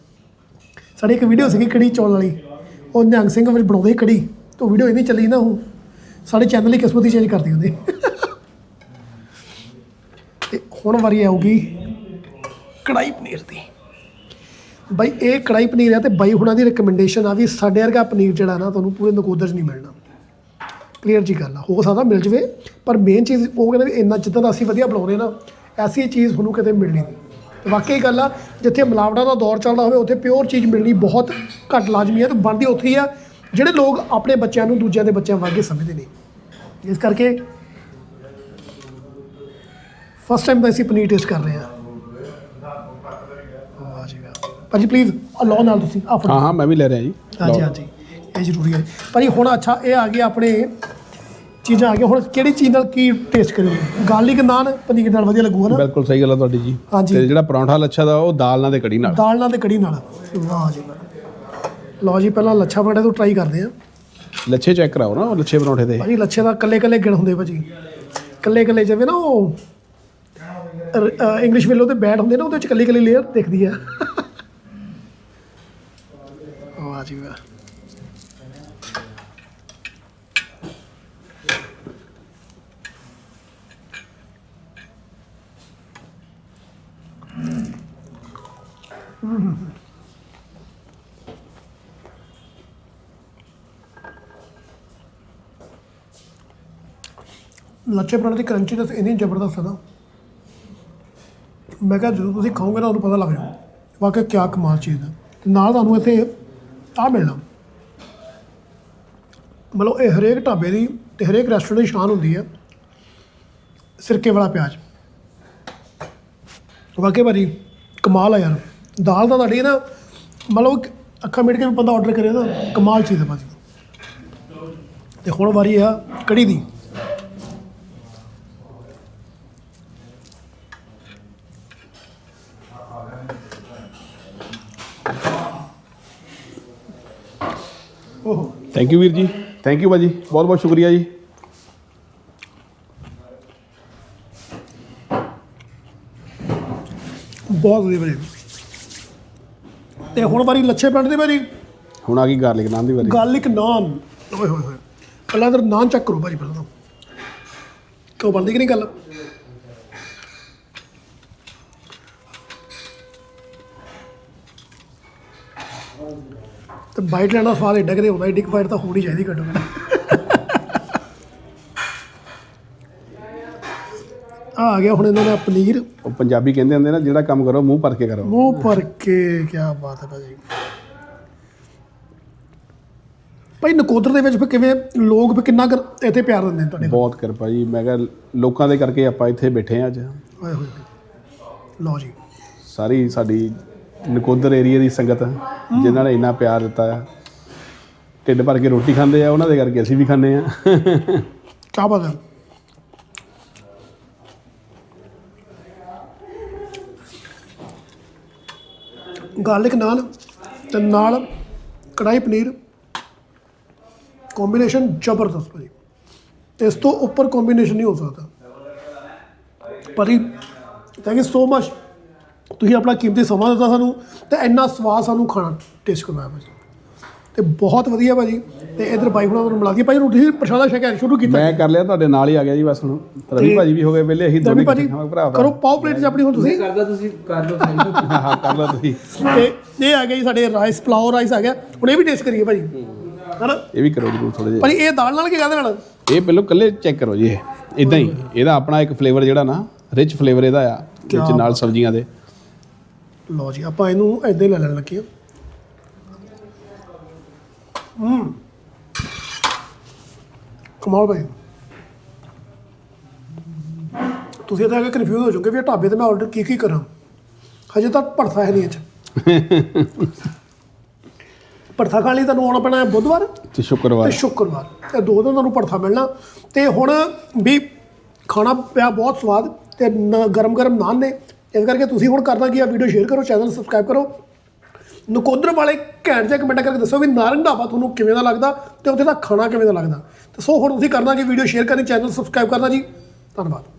ਸਾਡੀ ਇੱਕ ਵੀਡੀਓ ਸੀਗੀ ਕੜੀ ਚੌਲ ਵਾਲੀ। ਉਹ ਨਿਹੰਗ ਸਿੰਘ ਵਿੱਚ ਬਣਾਉਂਦੇ ਸੀ ਕੜੀ। ਤੋਂ ਵੀਡੀਓ ਇਹਦੀ ਚੱਲੀ ਨਾ ਉਹ। ਸਾਡੇ ਚੈਨਲ ਦੀ ਕਿਸਮਤ ਹੀ ਚੇਂਜ ਕਰਦੀ ਹੁੰਦੀ। ਤੇ ਹੁਣ ਵਾਰੀ ਆਊਗੀ ਕੜਾਈ ਪਨੀਰ ਦੀ। ਬਾਈ ਇਹ ਕੜਾਈ ਪਨੀਰ ਹੈ ਤੇ ਬਾਈ ਹੁਣਾਂ ਦੀ ਰეკਮੈਂਡੇਸ਼ਨ ਆ ਵੀ ਸਾਡੇ ਵਰਗਾ ਪਨੀਰ ਜਿਹੜਾ ਨਾ ਤੁਹਾਨੂੰ ਪੂਰੇ ਨਕੋਦਰ 'ਚ ਨਹੀਂ ਮਿਲਣਾ। ਕਲੀਅਰ ਜੀ ਗੱਲ ਆ। ਹੋ ਸਕਦਾ ਮਿਲ ਜਵੇ ਪਰ ਮੇਨ ਚੀਜ਼ ਉਹ ਕਹਿੰਦੇ ਵੀ ਇੰਨਾ ਜਿੱਦਾਂ ਦਾ ਅਸੀਂ ਵਧੀਆ ਬਣਾਉਂਦੇ ਨਾ ਐਸੀ ਚੀਜ਼ ਤੁਹਾਨੂੰ ਕਿਤੇ ਮਿਲਣੀ ਨਹੀਂ। ਤੇ ਵਾਕਈ ਗੱਲ ਆ ਜਿੱਥੇ ਮਿਲਾਵਟਾਂ ਦਾ ਦੌਰ ਚੱਲਦਾ ਹੋਵੇ ਉੱਥੇ ਪਿਓਰ ਚੀਜ਼ ਮਿਲਣੀ ਬਹੁਤ ਘੱਟ ਲਾਜ਼ਮੀ ਹੈ ਤੇ ਬਣਦੀ ਉੱਥੇ ਹੀ ਆ। ਜਿਹੜੇ ਲੋਕ ਆਪਣੇ ਬੱਚਿਆਂ ਨੂੰ ਦੂਜਿਆਂ ਦੇ ਬੱਚਿਆਂ ਵਾਂਗੇ ਸਮਝਦੇ ਨੇ। ਇਸ ਕਰਕੇ ਫਸਟ ਟਾਈਮ ਤਾਂ ਅਸੀਂ ਪਨੀਰ ਟੇਸਟ ਕਰ ਰਹੇ ਹਾਂ ਵਾਹ ਜੀ ਵਾਹ ਭਾਜੀ ਪਲੀਜ਼ ਲਓ ਨਾਲ ਤੁਸੀਂ ਆ ਫੜੋ। ਹਾਂ ਹਾਂ ਮੈਂ ਵੀ ਲੈ ਰਿਹਾ ਜੀ। ਹਾਂਜੀ। ਹਾਂਜੀ। ਇਹ ਜ਼ਰੂਰੀ ਹੈ ਭਾਜੀ ਹੁਣ ਅੱਛਾ ਇਹ ਆ ਗਿਆ ਆਪਣੇ ਚੀਜ਼ਾਂ ਆ ਗਈਆਂ। ਹੁਣ ਕਿਹੜੀ ਚੀਜ਼ ਨਾਲ ਕੀ ਟੇਸਟ ਕਰੀਏ? ਗਾਰਲਿਕ ਨਾਨ ਪਨੀਰ ਨਾਲ ਵਧੀਆ ਲੱਗੂਗਾ ਨਾ? ਬਿਲਕੁਲ ਸਹੀ ਗੱਲ ਹੈ ਤੁਹਾਡੀ ਜੀ। ਤੇ ਜਿਹੜਾ ਪਰੌਂਠਾ ਲੱਛਾ ਦਾ ਉਹ ਦਾਲ ਨਾਲ ਤੇ ਕੜੀ ਨਾਲ। ਦਾਲ ਨਾਲ ਤੇ ਕੜੀ ਨਾਲ। ਵਾਹ ਜੀ ਲਓ ਜੀ ਪਹਿਲਾਂ ਲੱਛਾ ਪਰਾਂਠੇ ਤੋਂ ਟਰਾਈ ਕਰਦੇ ਆ ਲੱਛੇ ਚੈੱਕ ਕਰਾਓ ਨਾ ਲੱਛੇ ਪਰੌਂਠੇ ਦੇ ਭਾਜੀ ਲੱਛੇ ਦਾ ਕੱਲੇ ਕੱਲੇ ਗਿਣ ਹੁੰਦੇ ਭਾਜੀ। ਕੱਲੇ ਕੱਲੇ ਜਿਵੇਂ ਨਾ ਉਹ ਇੰਗਲਿਸ਼ ਵੇਲੇ ਉਹਦੇ ਬੈਟ ਹੁੰਦੇ ਨਾ ਉਹਦੇ ਵਿੱਚ ਕੱਲੀ ਕੱਲੀ ਲੇਅਰ ਦਿਖਦੀ ਆ। ਵਾਹ ਜੀ ਵਾਹ। ਲੱਛੇ ਪਰਾਂਠੇ ਦੀ ਕਰੰਚੀਨੈਸ ਇੰਨੀ ਜ਼ਬਰਦਸਤ ਹੈ ਨਾ। ਮੈਂ ਕਿਹਾ ਜਦੋਂ ਤੁਸੀਂ ਖਾਓਗੇ ਨਾ ਤੁਹਾਨੂੰ ਪਤਾ ਲੱਗ ਜਾਊ, ਵਾਕਿਆ ਕਿਆ ਕਮਾਲ ਚੀਜ਼ ਹੈ। ਤੇ ਨਾਲ ਤੁਹਾਨੂੰ ਇੱਥੇ ਆ ਮਿਲਣਾ। ਮਤਲਬ ਇਹ ਹਰੇਕ ਢਾਬੇ ਦੀ ਤੇ ਹਰੇਕ ਰੈਸਟੋਰੈਂਟ ਦੀ ਸ਼ਾਨ ਹੁੰਦੀ ਹੈ। ਸਿਰਕੇ ਵਾਲਾ ਪਿਆਜ਼। ਵਾਕਿਆ ਭਾਜੀ ਕਮਾਲ ਆ ਯਾਰ। ਦਾਲ ਦਾ ਤੁਹਾਡੀ ਨਾ ਮਤਲਬ ਅੱਖਾਂ ਮੀਟ ਕੇ ਵੀ ਬੰਦਾ ਆਰਡਰ ਕਰੇ ਨਾ ਕਮਾਲ ਚੀਜ਼ ਹੈ ਭਾਜੀ। ਤੇ ਹੁਣ ਵਾਰੀ ਆ ਕੜੀ ਦੀ। ਓਹ ਥੈਂਕ ਯੂ ਵੀਰ ਜੀ। ਥੈਂਕ ਯੂ ਭਾਜੀ। ਬਹੁਤ ਬਹੁਤ ਸ਼ੁਕਰੀਆ ਜੀ। ਬਹੁਤ ਵਧੀਆ ਭਾਜੀ। ਤੇ ਹੁਣ ਵਾਰੀ ਲੱਛੇ ਪਿੰਡ ਦੀ ਭਾਜੀ ਹੁਣ ਆ ਗਈ ਗਾਰਲਿਕ ਨਾਨ ਦੀ ਵਾਰੀ। ਗਾਰਲਿਕ ਨਾਨ ਓਏ ਹੋਏ ਹੋਏ। ਪਹਿਲਾਂ ਤਾਂ ਨਾਨ ਚੈੱਕ ਕਰੋ ਭਾਜੀ ਪਹਿਲਾਂ ਤਾਂ। ਕਿਉਂ ਬਣਦੀ ਕਿ ਨਹੀਂ ਗੱਲ? ਤੇ ਬਾਈਟ ਲੈਣਾ ਸਵਾਦ ਏਡਾ ਕਿਤੇ ਹੁੰਦਾ ਕੁ ਬਾਈਟ ਤਾਂ ਹੋਣੀ ਚਾਹੀਦੀ ਘੱਟੋ ਘੱਟ। ਆ ਆ ਗਿਆ ਹੁਣ ਇਹਨਾਂ ਦਾ ਪਨੀਰ। ਉਹ ਪੰਜਾਬੀ ਕਹਿੰਦੇ ਹੁੰਦੇ ਨਾ ਜਿਹੜਾ ਕੰਮ ਕਰੋ ਮੂੰਹ ਭਰ ਕੇ ਕਰੋ। ਮੂੰਹ ਭਰ ਕੇ ਕੀ ਬਾਤ ਹੈ ਭਾਜੀ। ਭਾਈ ਨਕੋਦਰ ਦੇ ਵਿੱਚ ਫਿਰ ਕਿਵੇਂ ਲੋਕ ਫਿਰ ਕਿੰਨਾ ਕੁ ਇੱਥੇ ਪਿਆਰ ਦਿੰਦੇ ਨੇ ਤੁਹਾਡੇ ਬਹੁਤ ਕਿਰਪਾ ਜੀ। ਮੈਂ ਕਿਹਾ ਲੋਕਾਂ ਦੇ ਕਰਕੇ ਆਪਾਂ ਇੱਥੇ ਬੈਠੇ ਆ ਅੱਜ। ਹੋਏ ਹੋਏ। ਲਓ ਜੀ। ਸਾਰੀ ਸਾਡੀ ਨਕੋਦਰ ਏਰੀਆ ਦੀ ਸੰਗਤ ਜਿਨ੍ਹਾਂ ਨੇ ਇੰਨਾ ਪਿਆਰ ਦਿੱਤਾ ਆ। ਢਿੱਡ ਭਰ ਕੇ ਰੋਟੀ ਖਾਂਦੇ ਆ ਉਹਨਾਂ ਦੇ ਕਰਕੇ ਅਸੀਂ ਵੀ ਖਾਂਦੇ ਆ। ਕੀ ਬਾਤ ਹੈ। ਗਾਰਲਿਕ ਨਾਨ ਤੇ ਨਾਲ ਕੜਾਈ ਪਨੀਰ। ਕੰਬੀਨੇਸ਼ਨ ਜ਼ਬਰਦਸਤ ਭਾਜੀ। ਇਸ ਤੋਂ ਉੱਪਰ ਕੰਬੀਨੇਸ਼ਨ ਨਹੀਂ ਹੋ ਸਕਦਾ। ਭਾਜੀ ਥੈਂਕ ਯੂ ਸੋ ਮਚ ਤੁਸੀਂ ਆਪਣਾ ਕੀਮਤੀ ਸਮਾਂ ਦਿੱਤਾ ਸਾਨੂੰ ਤੇ ਇੰਨਾ ਸਵਾਦ ਸਾਨੂੰ ਖਾਣਾ ਟੇਸਟ ਕਰਵਾਇਆ ਭਾਜੀ। ਤੇ ਬਹੁਤ ਵਧੀਆ ਭਾਜੀ। ਤੇ ਇਧਰ ਬਾਈ ਹੁਣਾਂ ਨੂੰ ਮਿਲਾ ਕੇ ਭਾਈ ਰੋਟੀ ਪ੍ਰਸ਼ਾਦਾ ਛਕਿਆ ਸ਼ੁਰੂ ਕੀਤਾ। ਮੈਂ ਕਰ ਲਿਆ ਤੁਹਾਡੇ ਨਾਲ ਹੀ ਆ ਗਿਆ ਜੀ ਬਸ ਹੁਣ। ਰਵੀ ਭਾਜੀ ਵੀ ਹੋ ਗਏ ਪਹਿਲੇ ਅਸੀਂ ਦੋਨੇ ਭਾਜੀ। ਕਰੋ ਪਾਓ ਪਲੇਟ 'ਚ ਆਪਣੀ ਹੁਣ ਤੁਸੀਂ। ਕਰਦਾ ਤੁਸੀਂ ਕਰ ਲਓ ਹਾਂ ਹਾਂ ਕਰ ਲਓ ਤੁਸੀਂ। ਤੇ ਇਹ ਆ ਗਿਆ ਜੀ ਸਾਡੇ ਰਾਈਸ ਪਲਾਓ ਰਾਈਸ ਆ ਗਿਆ। ਹੁਣ ਇਹ ਵੀ ਟੇਸਟ ਕਰੀਏ ਭਾਜੀ। ਹਨਾ? ਇਹ ਵੀ ਕਰੋ ਜਰੂਰ ਥੋੜੇ ਜਿਹੇ। ਭਾਜੀ ਇਹ ਦਾਲ ਨਾਲ ਕੀ ਕਰਦੇ ਨਾਲ? ਇਹ ਪਹਿਲਾਂ ਕੱਲੇ ਚੈੱਕ ਕਰੋ ਜੀ ਇਹ। ਇਦਾਂ ਹੀ ਇਹਦਾ ਆਪਣਾ ਇੱਕ ਫਲੇਵਰ ਜਿਹੜਾ ਨਾ ਰਿਚ ਫਲੇਵਰ ਇਹਦਾ ਆ ਵਿੱਚ ਨਾਲ ਸਬਜ਼ੀਆਂ ਦੇ। ਲਓ ਜੀ ਆਪਾਂ ਇਹਨੂੰ ਇਦਾਂ ਹੀ ਲੈ ਲੈਣ ਲੱਗੇ ਹਾਂ। ਹੂੰ। ਕਮਾਲ ਭਾਈ। ਤੁਸੀਂ ਤਾਂ ਕਨਫਿਊਜ਼ ਹੋ ਜਾਓਗੇ ਵੀ ਇਹ ਢਾਬੇ ਤੇ ਮੈਂ ਆਰਡਰ ਕੀ ਕੀ ਕਰਾਂ। ਹਜੇ ਤੱਕ ਭਰਥਾ ਹੈ ਨਹੀਂ ਇਹ 'ਚ। ਭਰਥਾ ਖਾਣ ਲਈ ਤੁਹਾਨੂੰ ਆਉਣਾ ਪੈਣਾ ਹੈ ਬੁੱਧਵਾਰ ਤੇ ਸ਼ੁੱਕਰਵਾਰ। ਤੇ ਸ਼ੁੱਕਰਵਾਰ। ਇਹ ਦੋ ਦਿਨ ਤੁਹਾਨੂੰ ਭਰਥਾ ਮਿਲਣਾ। ਤੇ ਹੁਣ ਵੀ ਖਾਣਾ ਪਿਆ ਬਹੁਤ ਸਵਾਦ ਤੇ ਗਰਮ ਗਰਮ ਨਾਨ ਨੇ। ਇਸ ਕਰਕੇ ਤੁਸੀਂ ਹੁਣ ਕਰਨਾ ਕੀ ਆ ਵੀਡੀਓ ਸ਼ੇਅਰ ਕਰੋ ਚੈਨਲ ਸਬਸਕ੍ਰਾਈਬ ਕਰੋ। ਨਕੋਦਰ ਵਾਲੇ ਘੈਂਟ ਜਿਹਾ ਕਮੈਂਟ ਕਰਕੇ ਦੱਸੋ ਵੀ ਨਾਰਨ ਢਾਬਾ ਤੁਹਾਨੂੰ ਕਿਵੇਂ ਦਾ ਲੱਗਦਾ ਤੇ ਉੱਥੇ ਦਾ ਖਾਣਾ ਕਿਵੇਂ ਦਾ ਲੱਗਦਾ। ਤੇ ਸੋ ਹੁਣ ਤੁਸੀਂ ਕਰਨਾ ਕੀ ਵੀਡੀਓ ਸ਼ੇਅਰ ਕਰਨੀ ਚੈਨਲ ਸਬਸਕ੍ਰਾਈਬ ਕਰਨਾ ਜੀ। ਧੰਨਵਾਦ।